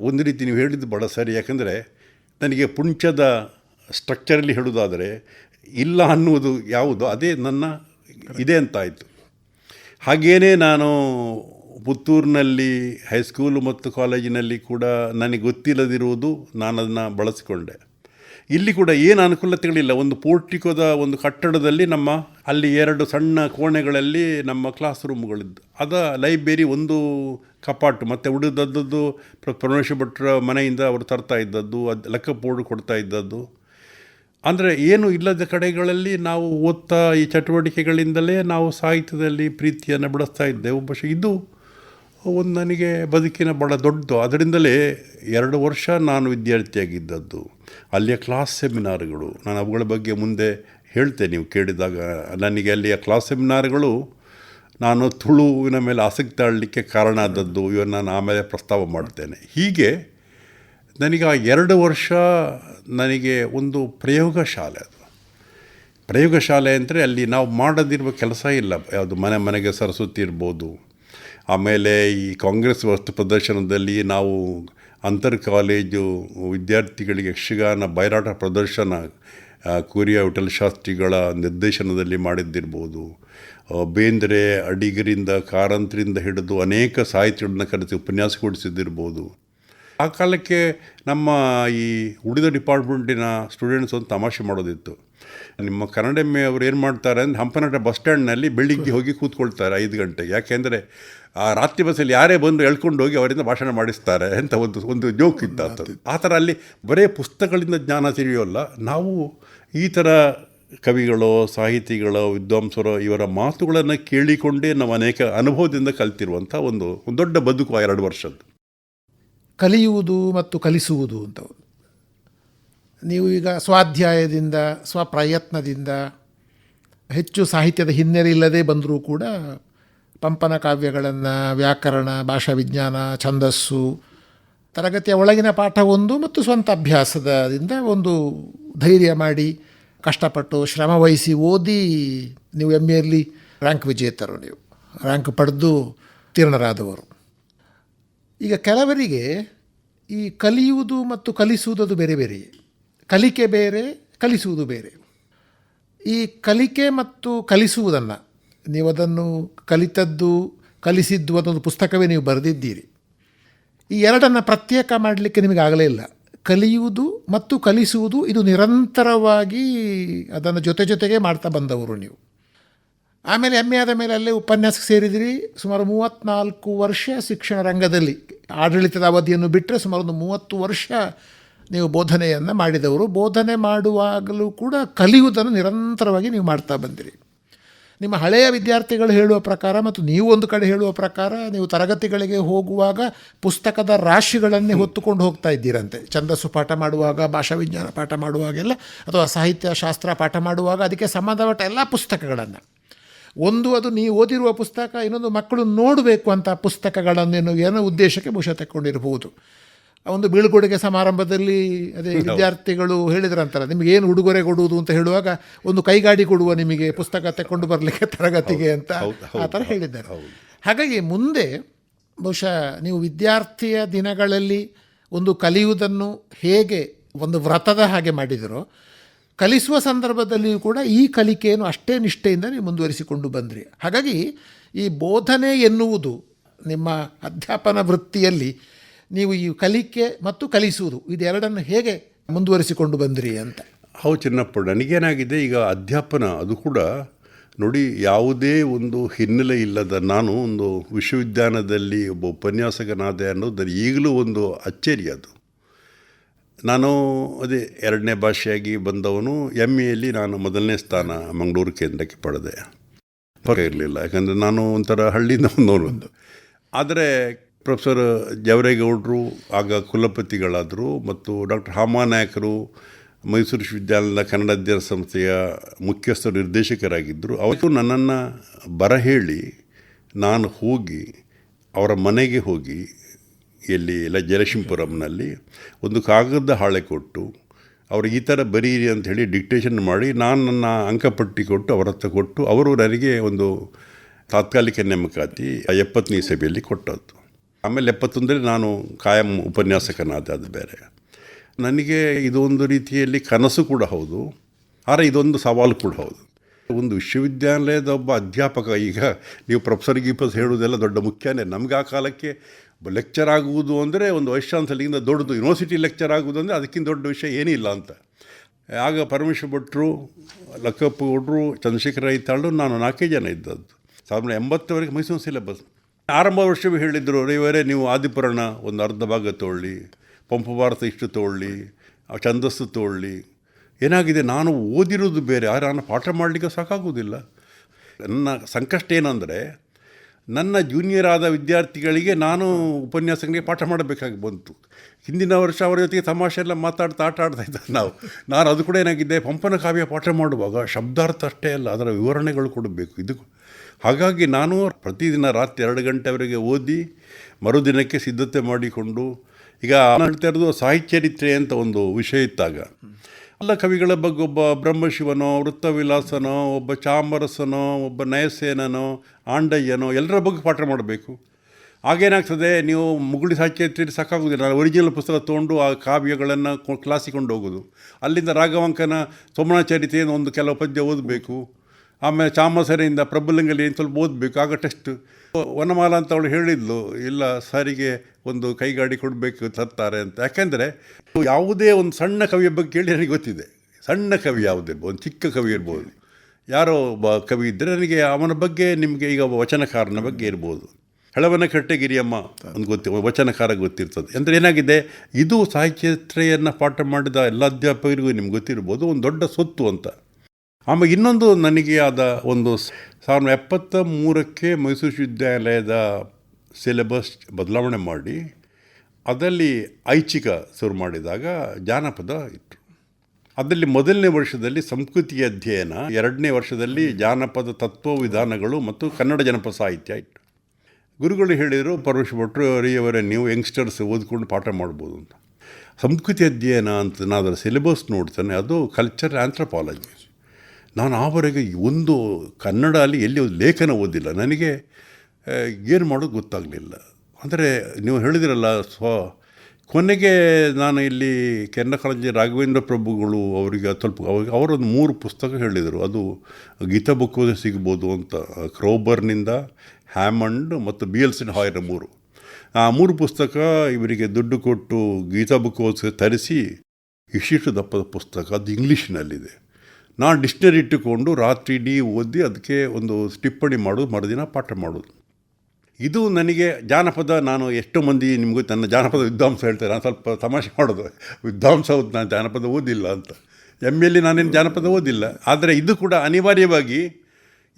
[SPEAKER 3] ಒಂದು ರೀತಿ ನೀವು ಹೇಳಿದ್ದು ಭಾಳ ಸರಿ. ಯಾಕಂದರೆ ನನಗೆ ಪುಂಚದ ಸ್ಟ್ರಕ್ಚರಲ್ಲಿ ಹೇಳುವುದಾದರೆ ಇಲ್ಲ ಅನ್ನುವುದು ಯಾವುದು? ಅದೇ ನನ್ನ ಇದೆ ಅಂತಾಯಿತು. ಹಾಗೇನೇ ನಾನು ಪುತ್ತೂರಿನಲ್ಲಿ, ಹೈಸ್ಕೂಲು ಮತ್ತು ಕಾಲೇಜಿನಲ್ಲಿ ಕೂಡ ನನಗೆ ಗೊತ್ತಿಲ್ಲದಿರುವುದು ನಾನು ಅದನ್ನು ಬಳಸಿಕೊಂಡೆ. ಇಲ್ಲಿ ಕೂಡ ಏನು ಅನುಕೂಲತೆಗಳಿಲ್ಲ. ಒಂದು ಪೋರ್ಟಿಕೋದ ಒಂದು ಕಟ್ಟಡದಲ್ಲಿ ನಮ್ಮ ಅಲ್ಲಿ ಎರಡು ಸಣ್ಣ ಕೋಣೆಗಳಲ್ಲಿ ನಮ್ಮ ಕ್ಲಾಸ್ ರೂಮ್ಗಳಿದ್ದು. ಅದ ಲೈಬ್ರರಿ ಒಂದು ಕಪಾಟು, ಮತ್ತು ಉಳಿದದ್ದು ಪರಮೇಶ್ವರ ಭಟ್ರ ಮನೆಯಿಂದ ಅವರು ತರ್ತಾ ಇದ್ದದ್ದು, ಅದು ಲೆಕ್ಕ ಬೋರ್ಡ್ ಕೊಡ್ತಾ ಇದ್ದದ್ದು. ಅಂದರೆ ಏನು ಇಲ್ಲದ ಕಡೆಗಳಲ್ಲಿ ನಾವು ಓದ್ತಾ ಈ ಚಟುವಟಿಕೆಗಳಿಂದಲೇ ನಾವು ಸಾಹಿತ್ಯದಲ್ಲಿ ಪ್ರೀತಿಯನ್ನು ಬಿಡಿಸ್ತಾ ಇದ್ದೇವೆ. ಒಬ್ಬ ಇದು ಒಂದು ನನಗೆ ಬದುಕಿನ ಭಾಳ ದೊಡ್ಡದು. ಅದರಿಂದಲೇ ಎರಡು ವರ್ಷ ನಾನು ವಿದ್ಯಾರ್ಥಿಯಾಗಿದ್ದದ್ದು. ಅಲ್ಲಿಯ ಕ್ಲಾಸ್ ಸೆಮಿನಾರ್ಗಳು. ನಾನು ಅವುಗಳ ಬಗ್ಗೆ ಮುಂದೆ ಹೇಳ್ತೇನೆ. ನೀವು ಕೇಳಿದಾಗ ನನಗೆ ಅಲ್ಲಿಯ ಕ್ಲಾಸ್ ಸೆಮಿನಾರ್ಗಳು ನಾನು ತುಳುವಿನ ಮೇಲೆ ಆಸಕ್ತಿ ಆಡಲಿಕ್ಕೆ ಕಾರಣ ಆದದ್ದು. ಇವನ್ನು ನಾನು ಆಮೇಲೆ ಪ್ರಸ್ತಾವ ಮಾಡ್ತೇನೆ. ಹೀಗೆ ನನಗೆ ಆ ಎರಡು ವರ್ಷ ನನಗೆ ಒಂದು ಪ್ರಯೋಗಶಾಲೆ ಅದು. ಪ್ರಯೋಗಶಾಲೆ ಅಂದರೆ ಅಲ್ಲಿ ನಾವು ಮಾಡದಿರುವ ಕೆಲಸ ಇಲ್ಲ. ಯಾವುದು ಮನೆ ಮನೆಗೆ ಸರಸುತ್ತಿರ್ಬೋದು ಆಮೇಲೆ ಈ ಕಾಂಗ್ರೆಸ್ ವಸ್ತು ಪ್ರದರ್ಶನದಲ್ಲಿ ನಾವು ಅಂತರ್ ಕಾಲೇಜು ವಿದ್ಯಾರ್ಥಿಗಳಿಗೆ ಯಕ್ಷಗಾನ ಬಯಲಾಟ ಪ್ರದರ್ಶನ ಕೂರಿಯ ವಿಠಲ್ ಶಾಸ್ತ್ರಿಗಳ ನಿರ್ದೇಶನದಲ್ಲಿ ಮಾಡಿದ್ದಿರ್ಬೋದು. ಬೇಂದ್ರೆ ಅಡಿಗರಿಂದ ಕಾರಂತರಿಂದ ಹಿಡಿದು ಅನೇಕ ಸಾಹಿತ್ಯಗಳನ್ನ ಕರೆಸಿ ಉಪನ್ಯಾಸ ಕೊಡಿಸಿದ್ದಿರ್ಬೋದು. ಆ ಕಾಲಕ್ಕೆ ನಮ್ಮ ಈ ಉಳಿದ ಡಿಪಾರ್ಟ್ಮೆಂಟಿನ ಸ್ಟೂಡೆಂಟ್ಸ್ ಒಂದು ತಮಾಷೆ ಮಾಡೋದಿತ್ತು. ನಿಮ್ಮ ಕನ್ನಡ ಎಮ್ಮೆ ಅವ್ರು ಏನು ಮಾಡ್ತಾರೆ ಅಂದರೆ ಹಂಪನಟ ಬಸ್ ಸ್ಟ್ಯಾಂಡ್ನಲ್ಲಿ ಬೆಳಿಗ್ಗೆ ಹೋಗಿ ಕೂತ್ಕೊಳ್ತಾರೆ ಐದು ಗಂಟೆಗೆ. ಯಾಕೆಂದರೆ ಆ ರಾತ್ರಿ ಬಸ್ಸಲ್ಲಿ ಯಾರೇ ಬಂದು ಎಳ್ಕೊಂಡು ಹೋಗಿ ಅವರಿಂದ ಭಾಷಣ ಮಾಡಿಸ್ತಾರೆ ಅಂತ ಒಂದು ಒಂದು ಜೋಕ್ ಇತ್ತು ಅಂತ ಆ ಥರ ಅಲ್ಲಿ ಬರೀ ಪುಸ್ತಕಗಳಿಂದ ಜ್ಞಾನ ತಿಳಿಯೋಲ್ಲ ನಾವು ಈ ಥರ ಕವಿಗಳು ಸಾಹಿತಿಗಳು ವಿದ್ವಾಂಸರು ಇವರ ಮಾತುಗಳನ್ನು ಕೇಳಿಕೊಂಡೇ ನಾವು ಅನೇಕ ಅನುಭವದಿಂದ ಕಲ್ತಿರುವಂಥ ಒಂದು ಒಂದು ದೊಡ್ಡ ಬದುಕು ಆ ಎರಡು ವರ್ಷದ್ದು.
[SPEAKER 2] ಕಲಿಯುವುದು ಮತ್ತು ಕಲಿಸುವುದು ಅಂತ. ನೀವು ಈಗ ಸ್ವಾಧ್ಯಾಯದಿಂದ, ಸ್ವಪ್ರಯತ್ನದಿಂದ ಹೆಚ್ಚು ಸಾಹಿತ್ಯದ ಹಿನ್ನೆಲೆ ಇಲ್ಲದೆ ಬಂದರೂ ಕೂಡ ಪಂಪನ ಕಾವ್ಯಗಳನ್ನು, ವ್ಯಾಕರಣ ಭಾಷಾ ವಿಜ್ಞಾನ ಛಂದಸ್ಸು, ತರಗತಿಯ ಒಳಗಿನ ಪಾಠ ಒಂದು ಮತ್ತು ಸ್ವಂತ ಅಭ್ಯಾಸದಿಂದ ಒಂದು ಧೈರ್ಯ ಮಾಡಿ ಕಷ್ಟಪಟ್ಟು ಶ್ರಮ ವಹಿಸಿ ಓದಿ ನೀವು ಎಂ ಎಲ್ಲಿ ರ್ಯಾಂಕ್ ವಿಜೇತರು ನೀವು. ರ್ಯಾಂಕ್ ಪಡೆದು ಉತ್ತೀರ್ಣರಾದವರು. ಈಗ ಕೆಲವರಿಗೆ ಈ ಕಲಿಯುವುದು ಮತ್ತು ಕಲಿಸುವುದು ಬೇರೆ ಬೇರೆ. ಕಲಿಕೆ ಬೇರೆ, ಕಲಿಸುವುದು ಬೇರೆ. ಈ ಕಲಿಕೆ ಮತ್ತು ಕಲಿಸುವುದನ್ನು ನೀವು ಅದನ್ನು ಕಲಿತದ್ದು, ಕಲಿಸಿದ್ದು ಅದೊಂದು ಪುಸ್ತಕವೇ ನೀವು ಬರೆದಿದ್ದೀರಿ. ಈ ಎರಡನ್ನು ಪ್ರತ್ಯೇಕ ಮಾಡಲಿಕ್ಕೆ ನಿಮಗೆ ಆಗಲೇ ಇಲ್ಲ. ಕಲಿಯುವುದು ಮತ್ತು ಕಲಿಸುವುದು ಇದು ನಿರಂತರವಾಗಿ ಅದನ್ನು ಜೊತೆ ಜೊತೆಗೆ ಮಾಡ್ತಾ ಬಂದವರು ನೀವು. ಆಮೇಲೆ ಎಂ ಎ ಆದ ಮೇಲೆ ಅಲ್ಲೇ ಉಪನ್ಯಾಸಕ್ಕೆ ಸೇರಿದಿರಿ. ಸುಮಾರು ಮೂವತ್ತ್ನಾಲ್ಕು ವರ್ಷ ಶಿಕ್ಷಣ ರಂಗದಲ್ಲಿ ಆಡಳಿತದ ಅವಧಿಯನ್ನು ಬಿಟ್ಟರೆ ಸುಮಾರು ಒಂದು ಮೂವತ್ತು ವರ್ಷ ನೀವು ಬೋಧನೆಯನ್ನು ಮಾಡಿದವರು. ಬೋಧನೆ ಮಾಡುವಾಗಲೂ ಕೂಡ ಕಲಿಯುವುದನ್ನು ನಿರಂತರವಾಗಿ ನೀವು ಮಾಡ್ತಾ ಬಂದಿರಿ. ನಿಮ್ಮ ಹಳೆಯ ವಿದ್ಯಾರ್ಥಿಗಳು ಹೇಳುವ ಪ್ರಕಾರ ಮತ್ತು ನೀವು ಒಂದು ಕಡೆ ಹೇಳುವ ಪ್ರಕಾರ ನೀವು ತರಗತಿಗಳಿಗೆ ಹೋಗುವಾಗ ಪುಸ್ತಕದ ರಾಶಿಗಳನ್ನೇ ಹೊತ್ತುಕೊಂಡು ಹೋಗ್ತಾ ಇದ್ದೀರಂತೆ. ಛಂದಸ್ಸು ಪಾಠ ಮಾಡುವಾಗ ಭಾಷಾ ವಿಜ್ಞಾನ ಪಾಠ ಮಾಡುವಾಗೆಲ್ಲ ಅಥವಾ ಸಾಹಿತ್ಯ ಶಾಸ್ತ್ರ ಪಾಠ ಮಾಡುವಾಗ ಅದಕ್ಕೆ ಸಂಬಂಧಪಟ್ಟ ಎಲ್ಲ ಪುಸ್ತಕಗಳನ್ನು. ಒಂದು ಅದು ನೀವು ಓದಿರುವ ಪುಸ್ತಕ ಇನ್ನೊಂದು ಮಕ್ಕಳು ನೋಡಬೇಕು ಅಂತ ಪುಸ್ತಕಗಳನ್ನು ಏನೋ ಉದ್ದೇಶಕ್ಕೆ ಬಹುಶಃ ತಕ್ಕೊಂಡಿರಬಹುದು ಒಂದು ಬೀಳ್ಕೊಡುಗೆ ಸಮಾರಂಭದಲ್ಲಿ ಅದೇ ವಿದ್ಯಾರ್ಥಿಗಳು ಹೇಳಿದ್ರಂತಾರೆ ನಿಮಗೆ ಏನು ಉಡುಗೊರೆ ಕೊಡುವುದು ಅಂತ ಹೇಳುವಾಗ ಒಂದು ಕೈಗಾಡಿ ಕೊಡುವ ನಿಮಗೆ ಪುಸ್ತಕ ತಕೊಂಡು ಬರಲಿಕ್ಕೆ ತರಗತಿಗೆ ಅಂತ ಆ ಥರ ಹೇಳಿದ್ದಾರೆ. ಹಾಗಾಗಿ ಮುಂದೆ ಬಹುಶಃ ನೀವು ವಿದ್ಯಾರ್ಥಿಯ ದಿನಗಳಲ್ಲಿ ಒಂದು ಕಲಿಯುವುದನ್ನು ಹೇಗೆ ಒಂದು ವ್ರತದ ಹಾಗೆ ಮಾಡಿದರೋ ಕಲಿಸುವ ಸಂದರ್ಭದಲ್ಲಿಯೂ ಕೂಡ ಈ ಕಲಿಕೆಯನ್ನು ಅಷ್ಟೇ ನಿಷ್ಠೆಯಿಂದ ನೀವು ಮುಂದುವರಿಸಿಕೊಂಡು ಬಂದ್ರಿ. ಹಾಗಾಗಿ ಈ ಬೋಧನೆ ಎನ್ನುವುದು ನಿಮ್ಮ ಅಧ್ಯಾಪನ ವೃತ್ತಿಯಲ್ಲಿ ನೀವು ಈ ಕಲಿಕೆ ಮತ್ತು ಕಲಿಸುವುದು ಇದೆರಡನ್ನು ಹೇಗೆ ಮುಂದುವರಿಸಿಕೊಂಡು ಬಂದ್ರಿ ಅಂತ.
[SPEAKER 3] ಹೌದು ಚಿನ್ನಪ್ಪ, ನನಗೇನಾಗಿದೆ ಈಗ ಅಧ್ಯಾಪನ ಅದು ಕೂಡ ನೋಡಿ ಯಾವುದೇ ಒಂದು ಹಿನ್ನೆಲೆ ಇಲ್ಲದ ನಾನು ಒಂದು ವಿಶ್ವವಿದ್ಯಾಲಯದಲ್ಲಿ ಒಬ್ಬ ಉಪನ್ಯಾಸಕನಾದೆ ಅನ್ನೋದು ಈಗಲೂ ಒಂದು ಅಚ್ಚರಿ ಅದು. ನಾನು ಅದೇ ಎರಡನೇ ಭಾಷೆಯಾಗಿ ಬಂದವನು ಎಂ ಎಲ್ಲಿ ನಾನು ಮೊದಲನೇ ಸ್ಥಾನ ಮಂಗಳೂರು ಕೇಂದ್ರಕ್ಕೆ ಪಡೆದೆ. ಪರ ಇರಲಿಲ್ಲ, ಯಾಕಂದರೆ ನಾನು ಒಂಥರ ಹಳ್ಳಿಯಿಂದ ಬಂದವನು ಆದರೆ ಪ್ರೊಫೆಸರ್ ಜವರೇಗೌಡರು, ಆಗ ಕುಲಪತಿಗಳಾದರು ಮತ್ತು ಡಾಕ್ಟರ್ ಹಾಮಾನಾಯಕರು ಮೈಸೂರು ವಿಶ್ವವಿದ್ಯಾಲಯದ ಕನ್ನಡ ಅಧ್ಯಯನ ಸಂಸ್ಥೆಯ ಮುಖ್ಯಸ್ಥ ನಿರ್ದೇಶಕರಾಗಿದ್ದರು. ಅವತ್ತು ನನ್ನನ್ನು ಬರಹೇಳಿ ನಾನು ಹೋಗಿ ಅವರ ಮನೆಗೆ ಹೋಗಿ ಎಲ್ಲಿ ಎಲ್ಲ ಜಲಶಿಂಪುರಂನಲ್ಲಿ ಒಂದು ಕಾಗದ ಹಾಳೆ ಕೊಟ್ಟು ಅವರು ಈ ಥರ ಬರೀರಿ ಅಂತ ಹೇಳಿ ಡಿಕ್ಟೇಷನ್ ಮಾಡಿ ನಾನು ನನ್ನ ಅಂಕಪಟ್ಟಿ ಕೊಟ್ಟು ಅವರ ಹತ್ರ ಕೊಟ್ಟು ಅವರು ನನಗೆ ಒಂದು ತಾತ್ಕಾಲಿಕ ನೇಮಕಾತಿ ಎಪ್ಪತ್ತನೇ ಸಭೆಯಲ್ಲಿ ಕೊಟ್ಟದ್ದು. ಆಮೇಲೆ ಎಪ್ಪತ್ತೊಂದರಲ್ಲಿ ನಾನು ಕಾಯಂ ಉಪನ್ಯಾಸಕನಾದ ಅದು ಬೇರೆ. ನನಗೆ ಇದೊಂದು ರೀತಿಯಲ್ಲಿ ಕನಸು ಕೂಡ ಹೌದು. ಆದರೆ ಇದೊಂದು ಸವಾಲು ಕೂಡ ಹೌದು. ಒಂದು ವಿಶ್ವವಿದ್ಯಾಲಯದ ಒಬ್ಬ ಅಧ್ಯಾಪಕ, ಈಗ ನೀವು ಪ್ರೊಫೆಸರ್ ಗೀಪಸ್ ಹೇಳುವುದೆಲ್ಲ ದೊಡ್ಡ ಮುಖ್ಯನೇ. ನಮ್ಗೆ ಆ ಕಾಲಕ್ಕೆ ಲೆಕ್ಚರ್ ಆಗುವುದು ಅಂದರೆ ಒಂದು ವೈಸ್ ಚಾನ್ಸಲಿಂದ ದೊಡ್ಡದು, ಯೂನಿವರ್ಸಿಟಿ ಲೆಕ್ಚರ್ ಆಗುವುದು ಅಂದರೆ ಅದಕ್ಕಿಂತ ದೊಡ್ಡ ವಿಷಯ ಏನಿಲ್ಲ ಅಂತ. ಆಗ ಪರಮೇಶ್ವರ್ ಭಟ್ರು, ಲಕ್ಕಪ್ಪ ಗೌಡ್ರು, ಚಂದ್ರಶೇಖರ ರೈತಾಳು ನಾನು ನಾಲ್ಕೇ ಜನ ಇದ್ದದ್ದು. ಸಾವಿರದ ಎಂಬತ್ತವರೆಗೆ ಮೈಸೂರು ಸಿಲೆಬಸ್. ಆರಂಭ ವರ್ಷವೇ ಹೇಳಿದರು ರವಿವರೇ ನೀವು ಆದಿಪುರಾಣ ಒಂದು ಅರ್ಧ ಭಾಗ ತೊಗೊಳ್ಳಿ ಪಂಪ ಭಾರತ ಇಷ್ಟು ತೊಗೊಳ್ಳಿ ಛಂದಸ್ಸು ತೊಗೊಳ್ಳಿ ಏನಾಗಿದೆ? ನಾನು ಓದಿರೋದು ಬೇರೆ. ಆದರೆ ನಾನು ಪಾಠ ಮಾಡಲಿಕ್ಕೆ ಸಾಕಾಗುವುದಿಲ್ಲ. ನನ್ನ ಸಂಕಷ್ಟ ಏನಂದರೆ, ನನ್ನ ಜೂನಿಯರ್ ಆದ ವಿದ್ಯಾರ್ಥಿಗಳಿಗೆ ನಾನು ಉಪನ್ಯಾಸಗಳಿಗೆ ಪಾಠ ಮಾಡಬೇಕಾಗಿ ಬಂತು. ಹಿಂದಿನ ವರ್ಷ ಅವರ ಜೊತೆಗೆ ತಮಾಷೆ ಎಲ್ಲ ಮಾತಾಡ್ತಾ ಆಟ ಆಡ್ತಾ ಇದ್ದಾರೆ ನಾವು. ನಾನು ಅದು ಕೂಡ ಏನಾಗಿದೆ ಪಂಪನ ಕಾವ್ಯ ಪಾಠ ಮಾಡುವಾಗ ಶಬ್ದಾರ್ಥ ಅಷ್ಟೇ ಅಲ್ಲ, ಅದರ ವಿವರಣೆಗಳು ಕೊಡಬೇಕು ಇದು ಹಾಗಾಗಿ ನಾನು ಪ್ರತಿದಿನ ರಾತ್ರಿ ಎರಡು ಗಂಟೆವರೆಗೆ ಓದಿ ಮರುದಿನಕ್ಕೆ ಸಿದ್ಧತೆ ಮಾಡಿಕೊಂಡು, ಈಗ ಹೇಳ್ತಾ ಇರೋದು ಸಾಹಿತ್ಯರಿತ್ರೆ ಅಂತ ಒಂದು ವಿಷಯ ಇತ್ತಾಗ. ಎಲ್ಲ ಕವಿಗಳ ಬಗ್ಗೆ ಒಬ್ಬ ಬ್ರಹ್ಮಶಿವನೋ, ವೃತ್ತವಿಲಾಸನೋ, ಒಬ್ಬ ಚಾಮರಸನೋ, ಒಬ್ಬ ನಯಸೇನನೋ, ಆಂಡಯ್ಯನೋ, ಎಲ್ಲರ ಬಗ್ಗೆ ಪಾಠ ಮಾಡಬೇಕು. ಆಗೇನಾಗ್ತದೆ ನೀವು ಮುಗುಳಿ ಸಾಹಿತ್ಯ ಸಾಕಾಗೋದಿಲ್ಲ ನಾನು ಒರಿಜಿನಲ್ ಪುಸ್ತಕ ತೊಗೊಂಡು ಆ ಕಾವ್ಯಗಳನ್ನು ಕ್ಲಾಸಿಕೊಂಡು ಹೋಗೋದು ಅಲ್ಲಿಂದ ರಾಘವಂಕನ ಸೋಮನಾಚಾರಿತೆಯನ್ನು ಒಂದು ಕೆಲವು ಪದ್ಯ ಓದಬೇಕು. ಆಮೇಲೆ ಚಾಮಸರೆಯಿಂದ ಪ್ರಭುಲಿಂಗಲಿ ಏನು ಸ್ವಲ್ಪ ಓದಬೇಕು. ಆಗ ಟೆಸ್ಟ್ ವನಮಾಲ ಅಂತ ಅವಳು ಹೇಳಿದ್ಲು. ಇಲ್ಲ, ಸರಿಗೆ ಒಂದು ಕೈಗಾಡಿ ಕೊಡಬೇಕು, ತರ್ತಾರೆ ಅಂತ. ಯಾಕೆಂದರೆ ಯಾವುದೇ ಒಂದು ಸಣ್ಣ ಕವಿಯ ಬಗ್ಗೆ ಕೇಳಿ ನನಗೆ ಗೊತ್ತಿದೆ. ಸಣ್ಣ ಕವಿ ಯಾವುದಿರ್ಬೋದು ಒಂದು ಚಿಕ್ಕ ಕವಿ ಇರ್ಬೋದು. ಯಾರೋ ಒಬ್ಬ ಕವಿ ಇದ್ದರೆ ನನಗೆ ಅವನ ಬಗ್ಗೆ ನಿಮಗೆ ಈಗ ವಚನಕಾರನ ಬಗ್ಗೆ ಇರ್ಬೋದು. ಹೆಳವನ ಕಟ್ಟೆಗಿರಿಯಮ್ಮ ಒಂದು ಗೊತ್ತಿ ವಚನಕಾರ ಗೊತ್ತಿರ್ತದೆ. ಅಂದರೆ ಏನಾಗಿದೆ, ಇದು ಸಾಹಿತ್ಯತ್ರೆಯನ್ನು ಪಾಠ ಮಾಡಿದ ಎಲ್ಲ ಅಧ್ಯಾಪಕರಿಗೂ ನಿಮ್ಗೆ ಗೊತ್ತಿರ್ಬೋದು, ಒಂದು ದೊಡ್ಡ ಸೊತ್ತು ಅಂತ. ಆಮೇಲೆ ಇನ್ನೊಂದು ನನಗೆ ಆದ ಒಂದು ಸಾವಿರದ ಎಪ್ಪತ್ತ ಮೂರಕ್ಕೆ ಮೈಸೂರು ವಿಶ್ವವಿದ್ಯಾಲಯದ ಸಿಲೆಬಸ್ ಬದಲಾವಣೆ ಮಾಡಿ ಅದರಲ್ಲಿ ಐಚ್ಛಿಕ ಶುರು ಮಾಡಿದಾಗ ಜಾನಪದ ಇತ್ತು. ಅದರಲ್ಲಿ ಮೊದಲನೇ ವರ್ಷದಲ್ಲಿ ಸಂಸ್ಕೃತಿ ಅಧ್ಯಯನ, ಎರಡನೇ ವರ್ಷದಲ್ಲಿ ಜಾನಪದ ತತ್ವ ವಿಧಾನಗಳು ಮತ್ತು ಕನ್ನಡ ಜನಪದ ಸಾಹಿತ್ಯ ಇತ್ತು. ಗುರುಗಳು ಹೇಳಿದರು ಪರಮೇಶ್ ಭಟ್ರು ಅವರೇ ನೀವು ಯಂಗ್ಸ್ಟರ್ಸ್ ಓದ್ಕೊಂಡು ಪಾಠ ಮಾಡ್ಬೋದು ಅಂತ. ಸಂಸ್ಕೃತಿ ಅಧ್ಯಯನ ಅಂತ ನಾನು ಅದರ ಸಿಲೆಬಸ್ ನೋಡ್ತೇನೆ, ಅದು ಕಲ್ಚರ್ ಆ್ಯಂಥ್ರಪಾಲಜಿ ನಾನು ಆವರೆಗೆ ಒಂದು ಕನ್ನಡ ಅಲ್ಲಿ ಎಲ್ಲಿ ಲೇಖನ ಓದಿಲ್ಲ. ನನಗೆ ಏನು ಮಾಡೋದು ಗೊತ್ತಾಗಲಿಲ್ಲ. ಅಂದರೆ ನೀವು ಹೇಳಿದಿರಲ್ಲ, ಸ್ವ, ಕೊನೆಗೆ ನಾನು ಇಲ್ಲಿ ಕೆನ್ನ ರಾಘವೇಂದ್ರ ಪ್ರಭುಗಳು ಅವರಿಗೆ ಸ್ವಲ್ಪ ಅವ್ರಿಗೆ ಅವರೊಂದು ಮೂರು ಪುಸ್ತಕ ಹೇಳಿದರು. ಅದು ಗೀತಾ ಬುಕ್ ಸಿಗ್ಬೋದು ಅಂತ, ಕ್ರೋಬರ್ನಿಂದ, ಹ್ಯಾಮಂಡ್ ಮತ್ತು ಬಿ ಎಲ್ ಸಿನ್ ಹಾಯರ್ ಮೂರು. ಆ ಮೂರು ಪುಸ್ತಕ ಇವರಿಗೆ ದುಡ್ಡು ಕೊಟ್ಟು ಗೀತಾ ಬುಕ್ ತರಿಸಿ, ಇಷ್ಟಿಷ್ಟು ದಪ್ಪದ ಪುಸ್ತಕ, ಅದು ಇಂಗ್ಲೀಷ್ನಲ್ಲಿದೆ. ನಾನು ಡಿಕ್ಷನರಿ ಇಟ್ಟುಕೊಂಡು ರಾತ್ರಿ ಇಡೀ ಓದಿ ಅದಕ್ಕೆ ಒಂದು ಟಿಪ್ಪಣಿ ಮಾಡೋದು, ಮರುದಿನ ಪಾಠ ಮಾಡೋದು. ಇದು ನನಗೆ ಜಾನಪದ, ನಾನು ಎಷ್ಟು ಮಂದಿ ನಿಮಗೂ ನನ್ನ ಜಾನಪದ ವಿದ್ವಾಂಸ ಹೇಳ್ತೇನೆ ನಾನು ಸ್ವಲ್ಪ ತಮಾಷೆ ಮಾಡೋದು. ವಿದ್ವಾಂಸ ಹೌದು, ನಾನು ಜಾನಪದ ಓದಿಲ್ಲ ಅಂತ. ಎಂ ಎಲ್ಲಿ ನಾನೇನು ಜಾನಪದ ಓದಿಲ್ಲ. ಆದರೆ ಇದು ಕೂಡ ಅನಿವಾರ್ಯವಾಗಿ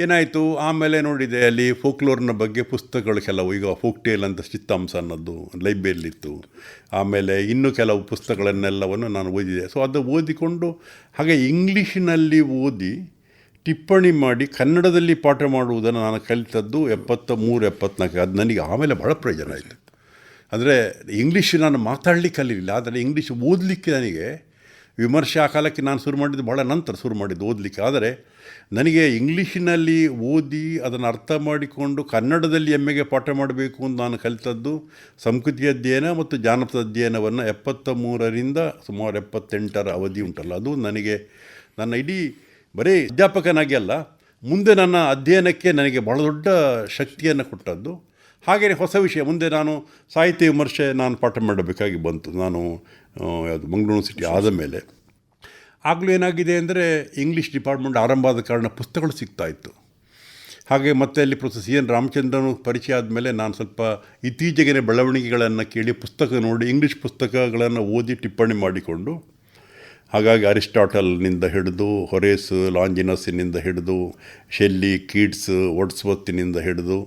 [SPEAKER 3] ಏನಾಯಿತು? ಆಮೇಲೆ ನೋಡಿದೆ, ಅಲ್ಲಿ ಫೋಕ್ಲೋರ್ನ ಬಗ್ಗೆ ಪುಸ್ತಕಗಳು ಕೆಲವು. ಈಗ ಫೋಕ್ ಟೇಲ್ ಅಂತ ಚಿತ್ತಾಂಶ ಅನ್ನೋದು ಲೈಬ್ರರಿಯಲ್ಲಿತ್ತು. ಆಮೇಲೆ ಇನ್ನೂ ಕೆಲವು ಪುಸ್ತಕಗಳನ್ನೆಲ್ಲವನ್ನು ನಾನು ಓದಿದೆ. ಸೊ ಅದು ಓದಿಕೊಂಡು ಹಾಗೆ ಇಂಗ್ಲೀಷಿನಲ್ಲಿ ಓದಿ ಟಿಪ್ಪಣಿ ಮಾಡಿ ಕನ್ನಡದಲ್ಲಿ ಪಾಠ ಮಾಡುವುದನ್ನು ನಾನು ಕಲಿತದ್ದು ಎಪ್ಪತ್ತ ಮೂರು ಎಪ್ಪತ್ನಾಲ್ಕು. ಅದು ನನಗೆ ಆಮೇಲೆ ಭಾಳ ಪ್ರಯೋಜನ ಆಯಿತು. ಅಂದರೆ ಇಂಗ್ಲೀಷ್ ನಾನು ಮಾತಾಡಲಿಕ್ಕೆ ಕಲಿಲಿಲ್ಲ, ಆದರೆ ಇಂಗ್ಲೀಷ್ ಓದಲಿಕ್ಕೆ ನನಗೆ ವಿಮರ್ಶೆ ಆ ಕಾಲಕ್ಕೆ ನಾನು ಶುರು ಮಾಡಿದ್ದು ಭಾಳ ನಂತರ ಶುರು ಮಾಡಿದ್ದು ಓದಲಿಕ್ಕೆ. ಆದರೆ ನನಗೆ ಇಂಗ್ಲೀಷಿನಲ್ಲಿ ಓದಿ ಅದನ್ನು ಅರ್ಥ ಮಾಡಿಕೊಂಡು ಕನ್ನಡದಲ್ಲಿ ಎಮ್ಮೆಗೆ ಪಾಠ ಮಾಡಬೇಕು ಅಂತ ನಾನು ಕಲಿತದ್ದು ಸಂಸ್ಕೃತಿ ಅಧ್ಯಯನ ಮತ್ತು ಜಾನಪದ ಅಧ್ಯಯನವನ್ನು ಎಪ್ಪತ್ತ ಮೂರರಿಂದ ಸುಮಾರು ಎಪ್ಪತ್ತೆಂಟರ ಅವಧಿ ಉಂಟಲ್ಲ. ಅದು ನನಗೆ ನನ್ನ ಇಡೀ ಬರೀ ಅಧ್ಯಾಪಕನಾಗಿ ಅಲ್ಲ ಮುಂದೆ ನನ್ನ ಅಧ್ಯಯನಕ್ಕೆ ನನಗೆ ಬಹಳ ದೊಡ್ಡ ಶಕ್ತಿಯನ್ನು ಕೊಟ್ಟದ್ದು. ಹಾಗೆಯೇ ಹೊಸ ವಿಷಯ, ಮುಂದೆ ನಾನು ಸಾಹಿತ್ಯ ವಿಮರ್ಶೆ ನಾನು ಪಾಠ ಮಾಡಬೇಕಾಗಿ ಬಂತು. ನಾನು ಯಾವುದು, ಮಂಗಳೂರು ಸಿಟಿ ಆದ ಮೇಲೆ. ಆಗಲೂ ಏನಾಗಿದೆ ಅಂದರೆ ಇಂಗ್ಲೀಷ್ ಡಿಪಾರ್ಟ್ಮೆಂಟ್ ಆರಂಭ ಆದ ಕಾರಣ ಪುಸ್ತಕಗಳು ಸಿಗ್ತಾ ಇತ್ತು. ಹಾಗೆ ಮತ್ತೆ ಅಲ್ಲಿ ಪ್ರೊಫೆಸರ್ ಸಿ ಎನ್ ರಾಮಚಂದ್ರನು ಪರಿಚಯ ಆದಮೇಲೆ ನಾನು ಸ್ವಲ್ಪ ಇತ್ತೀಚೆಗೆ ಬೆಳವಣಿಗೆಗಳನ್ನು ಕೇಳಿ ಪುಸ್ತಕ ನೋಡಿ ಇಂಗ್ಲೀಷ್ ಪುಸ್ತಕಗಳನ್ನು ಓದಿ ಟಿಪ್ಪಣಿ ಮಾಡಿಕೊಂಡು ಹಾಗಾಗಿ ಅರಿಸ್ಟಾಟಲ್ನಿಂದ ಹಿಡಿದು, ಹೊರೇಸ್ ಲಾಂಜಿನಸ್ಸಿನಿಂದ ಹಿಡಿದು, ಶೆಲ್ಲಿ ಕೀಟ್ಸ್ ಒಡ್ಸ್ವತ್ತಿನಿಂದ ಹಿಡಿದು,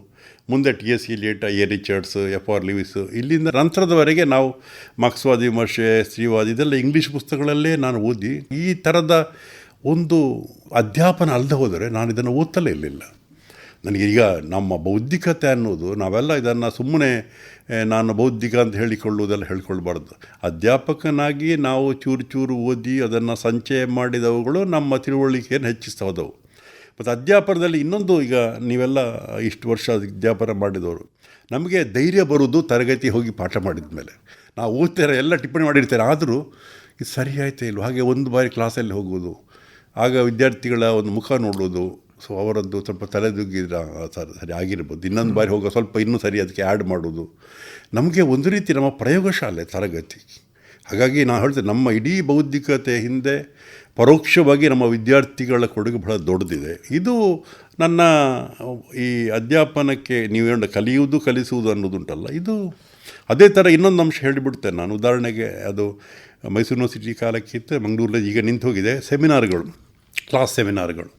[SPEAKER 3] ಮುಂದೆ T S Eliot A Richards, F R Leavis ಇಲ್ಲಿಂದ ನಂತರದವರೆಗೆ ನಾವು ಮಾರ್ಕ್ಸ್ವಾದಿ ವಿಮರ್ಶೆ, ಸ್ತ್ರೀವಾದಿ ಇದೆಲ್ಲ ಇಂಗ್ಲೀಷ್ ಪುಸ್ತಕಗಳಲ್ಲೇ ನಾನು ಓದಿ, ಈ ಥರದ ಒಂದು ಅಧ್ಯಾಪನ ಅಲ್ಲದೆ ಹೋದರೆ ನಾನು ಇದನ್ನು ಓದ್ತಲೇ ಇರಲಿಲ್ಲ. ನನಗೆ ಈಗ ನಮ್ಮ ಬೌದ್ಧಿಕತೆ ಅನ್ನೋದು ನಾವೆಲ್ಲ ಇದನ್ನು ಸುಮ್ಮನೆ ನಾನು ಬೌದ್ಧಿಕ ಅಂತ ಹೇಳಿಕೊಳ್ಳುವುದೆಲ್ಲ, ಹೇಳ್ಕೊಳ್ಬಾರ್ದು. ಅಧ್ಯಾಪಕನಾಗಿ ನಾವು ಚೂರು ಚೂರು ಓದಿ ಅದನ್ನು ಸಂಚಯ ಮಾಡಿದವುಗಳು ನಮ್ಮ ತಿಳುವಳಿಕೆಯನ್ನು ಹೆಚ್ಚಿಸ್ತಾ ಹೋದವು ಮತ್ತು ಅಧ್ಯಾಪನದಲ್ಲಿ ಇನ್ನೊಂದು ಈಗ ನೀವೆಲ್ಲ ಇಷ್ಟು ವರ್ಷ ಅಧ್ಯಾಪನ ಮಾಡಿದವರು, ನಮಗೆ ಧೈರ್ಯ ಬರುವುದು ತರಗತಿ ಹೋಗಿ ಪಾಠ ಮಾಡಿದ ಮೇಲೆ. ನಾವು ಓದ್ತಾರೆ ಎಲ್ಲ ಟಿಪ್ಪಣಿ ಮಾಡಿರ್ತಾರೆ, ಆದರೂ ಇದು ಸರಿ ಆಯ್ತಾ ಇಲ್ವ? ಹಾಗೆ ಒಂದು ಬಾರಿ ಕ್ಲಾಸಲ್ಲಿ ಹೋಗೋದು ಆಗ ವಿದ್ಯಾರ್ಥಿಗಳ ಒಂದು ಮುಖ ನೋಡೋದು ಸೊ ಅವರದ್ದು ಸ್ವಲ್ಪ ತಲೆದುಗ್ಗಿದ್ರೆ ಸರಿ ಸರಿ ಆಗಿರ್ಬೋದು. ಇನ್ನೊಂದು ಬಾರಿ ಹೋಗೋ ಸ್ವಲ್ಪ ಇನ್ನೂ ಸರಿ ಅದಕ್ಕೆ ಆ್ಯಡ್ ಮಾಡೋದು. ನಮಗೆ ಒಂದು ರೀತಿ ನಮ್ಮ ಪ್ರಯೋಗಶಾಲೆ ತರಗತಿ ಹಾಗಾಗಿ ನಾನು ಹೇಳ್ತೇನೆ ನಮ್ಮ ಇಡೀ ಬೌದ್ಧಿಕತೆ ಹಿಂದೆ ಪರೋಕ್ಷವಾಗಿ ನಮ್ಮ ವಿದ್ಯಾರ್ಥಿಗಳ ಕೊಡುಗೆ ಬಹಳ ದೊಡ್ಡದಿದೆ. ಇದು ನನ್ನ, ಈ ಅಧ್ಯಾಪನಕ್ಕೆ ನೀವು ಏನು ಕಲಿಯುವುದು, ಕಲಿಸುವುದು ಅನ್ನೋದುಂಟಲ್ಲ. ಇದು ಅದೇ ಥರ ಇನ್ನೊಂದು ಅಂಶ ಹೇಳಿಬಿಡ್ತೇನೆ ನಾನು. ಉದಾಹರಣೆಗೆ ಅದು ಮೈಸೂರು ಯೂನಿವರ್ಸಿಟಿ ಕಾಲಕ್ಕಿಂತ ಮಂಗಳೂರಲ್ಲಿ ಈಗ ನಿಂತು ಹೋಗಿದೆ ಸೆಮಿನಾರ್ಗಳು, ಕ್ಲಾಸ್ ಸೆಮಿನಾರ್ಗಳು.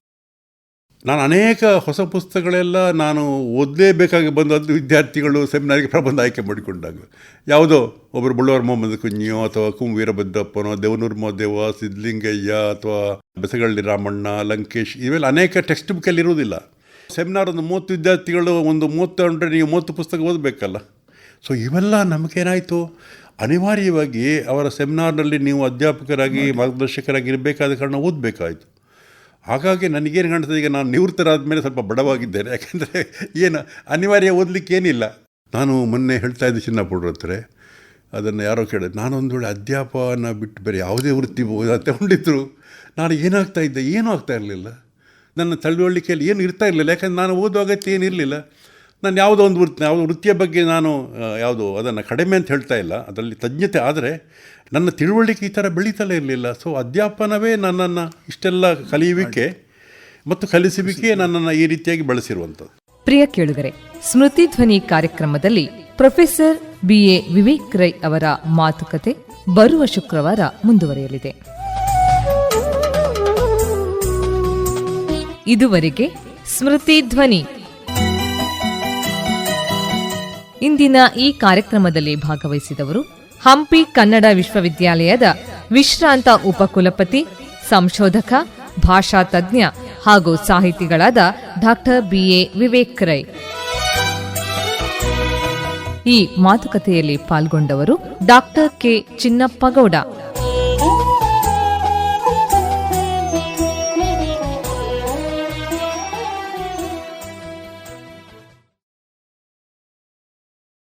[SPEAKER 3] ನಾನು ಅನೇಕ ಹೊಸ ಪುಸ್ತಕಗಳೆಲ್ಲ ನಾನು ಓದಲೇಬೇಕಾಗಿ ಬಂದದ್ದು ವಿದ್ಯಾರ್ಥಿಗಳು ಸೆಮಿನಾರಿಗೆ ಪ್ರಬಂಧ ಆಯ್ಕೆ ಮಾಡಿಕೊಂಡಾಗ. ಯಾವುದೋ ಒಬ್ಬರು ಬಳ್ಳೂರು ಮೊಹಮ್ಮದ್ ಕುಂಜಿಯೋ ಅಥವಾ ಕುಂ ವೀರಭದ್ರಪ್ಪನೋ ದೇವನೂರು ಮಹದೇವ ಸಿದ್ಧಲಿಂಗಯ್ಯ ಅಥವಾ ಬೆಸಗಳ್ಳಿ ರಾಮಣ್ಣ, ಲಂಕೇಶ್ ಇವೆಲ್ಲ ಅನೇಕ ಟೆಕ್ಸ್ಟ್ ಬುಕ್ಕಲ್ಲಿ ಇರುವುದಿಲ್ಲ. ಸೆಮಿನಾರ್ ಒಂದು ಮೂವತ್ತು ವಿದ್ಯಾರ್ಥಿಗಳು ಒಂದು ಮೂವತ್ತು ಅಂದರೆ ನೀವು ಮೂವತ್ತು ಪುಸ್ತಕ ಓದಬೇಕಲ್ಲ. ಸೊ ಇವೆಲ್ಲ ನಮಗೇನಾಯಿತು? ಅನಿವಾರ್ಯವಾಗಿ ಅವರ ಸೆಮಿನಾರ್ನಲ್ಲಿ ನೀವು ಅಧ್ಯಾಪಕರಾಗಿ, ಮಾರ್ಗದರ್ಶಕರಾಗಿ ಇರಬೇಕಾದ ಕಾರಣ ಓದಬೇಕಾಯಿತು. ಹಾಗಾಗಿ ನನಗೇನು ಕಾಣ್ತದೆ, ಈಗ ನಾನು ನಿವೃತ್ತರಾದ ಮೇಲೆ ಸ್ವಲ್ಪ ಬಡವಾಗಿದ್ದೇನೆ. ಯಾಕೆಂದರೆ ಏನು ಅನಿವಾರ್ಯ ಓದಲಿಕ್ಕೆ ಏನಿಲ್ಲ ನಾನು ಮೊನ್ನೆ ಹೇಳ್ತಾ ಇದ್ದೆ ಚಿನ್ನಪುಡ್ರ ಹತ್ರ. ಅದನ್ನು ಯಾರೋ ಕೇಳಿದೆ ನಾನೊಂದು ವೇಳೆ ಅಧ್ಯಾಪನ ಬಿಟ್ಟು ಬೇರೆ ಯಾವುದೇ ವೃತ್ತಿ ತಗೊಂಡಿದ್ರು ನಾನು ಏನಾಗ್ತಾ ಇದ್ದೆ? ಏನೂ ಆಗ್ತಾ ಇರಲಿಲ್ಲ. ನನ್ನ ತಳ್ಳುವಳಿಕೆಯಲ್ಲಿ ಏನು ಇರ್ತಾ ಇರಲಿಲ್ಲ. ಯಾಕಂದ್ರೆ ನಾನು ಓದೋ ಅಗತ್ಯ ಏನಿರಲಿಲ್ಲ ನಾನು ಯಾವುದೋ ಒಂದು ವೃತ್ತಿ ಯಾವುದೋ ವೃತ್ತಿಯ ಬಗ್ಗೆ ನಾನು ಯಾವುದು ಅದನ್ನು ಕಡಿಮೆ ಅಂತ ಹೇಳ್ತಾ ಇಲ್ಲ. ಅದರಲ್ಲಿ ತಜ್ಞತೆ ಆದರೆ ನನ್ನ ತಿಳುವಳಿಕೆ ಈ ಥರ ಬೆಳೀತಲೇ ಇರಲಿಲ್ಲ. ಸೊ ಅಧ್ಯಾಪನವೇ ನನ್ನನ್ನು ಇಷ್ಟೆಲ್ಲ ಕಲಿಯುವಿಕೆ ಮತ್ತು ಕಲಿಸುವಿಕೆ ನನ್ನನ್ನು ಈ ರೀತಿಯಾಗಿ ಬಳಸಿರುವಂಥದ್ದು.
[SPEAKER 1] ಪ್ರಿಯ ಕೇಳುಗರೆ, ಸ್ಮೃತಿ ಧ್ವನಿ ಕಾರ್ಯಕ್ರಮದಲ್ಲಿ ಪ್ರೊಫೆಸರ್ ಬಿಎ ವಿವೇಕ್ ರೈ ಅವರ ಮಾತುಕತೆ ಬರುವ ಶುಕ್ರವಾರ ಮುಂದುವರಿಯಲಿದೆ. ಇದುವರೆಗೆ ಸ್ಮೃತಿ ಧ್ವನಿ. ಇಂದಿನ ಈ ಕಾರ್ಯಕ್ರಮದಲ್ಲಿ ಭಾಗವಹಿಸಿದವರು ಹಂಪಿ ಕನ್ನಡ ವಿಶ್ವವಿದ್ಯಾಲಯದ ವಿಶ್ರಾಂತ ಉಪಕುಲಪತಿ, ಸಂಶೋಧಕ, ಭಾಷಾ ತಜ್ಞ ಹಾಗೂ ಸಾಹಿತಿಗಳಾದ ಡಾಕ್ಟರ್ ಬಿಎ ವಿವೇಕ್ ರೈ. ಈ ಮಾತುಕತೆಯಲ್ಲಿ ಪಾಲ್ಗೊಂಡವರು ಡಾಕ್ಟರ್ ಕೆ ಚಿನ್ನಪ್ಪಗೌಡ.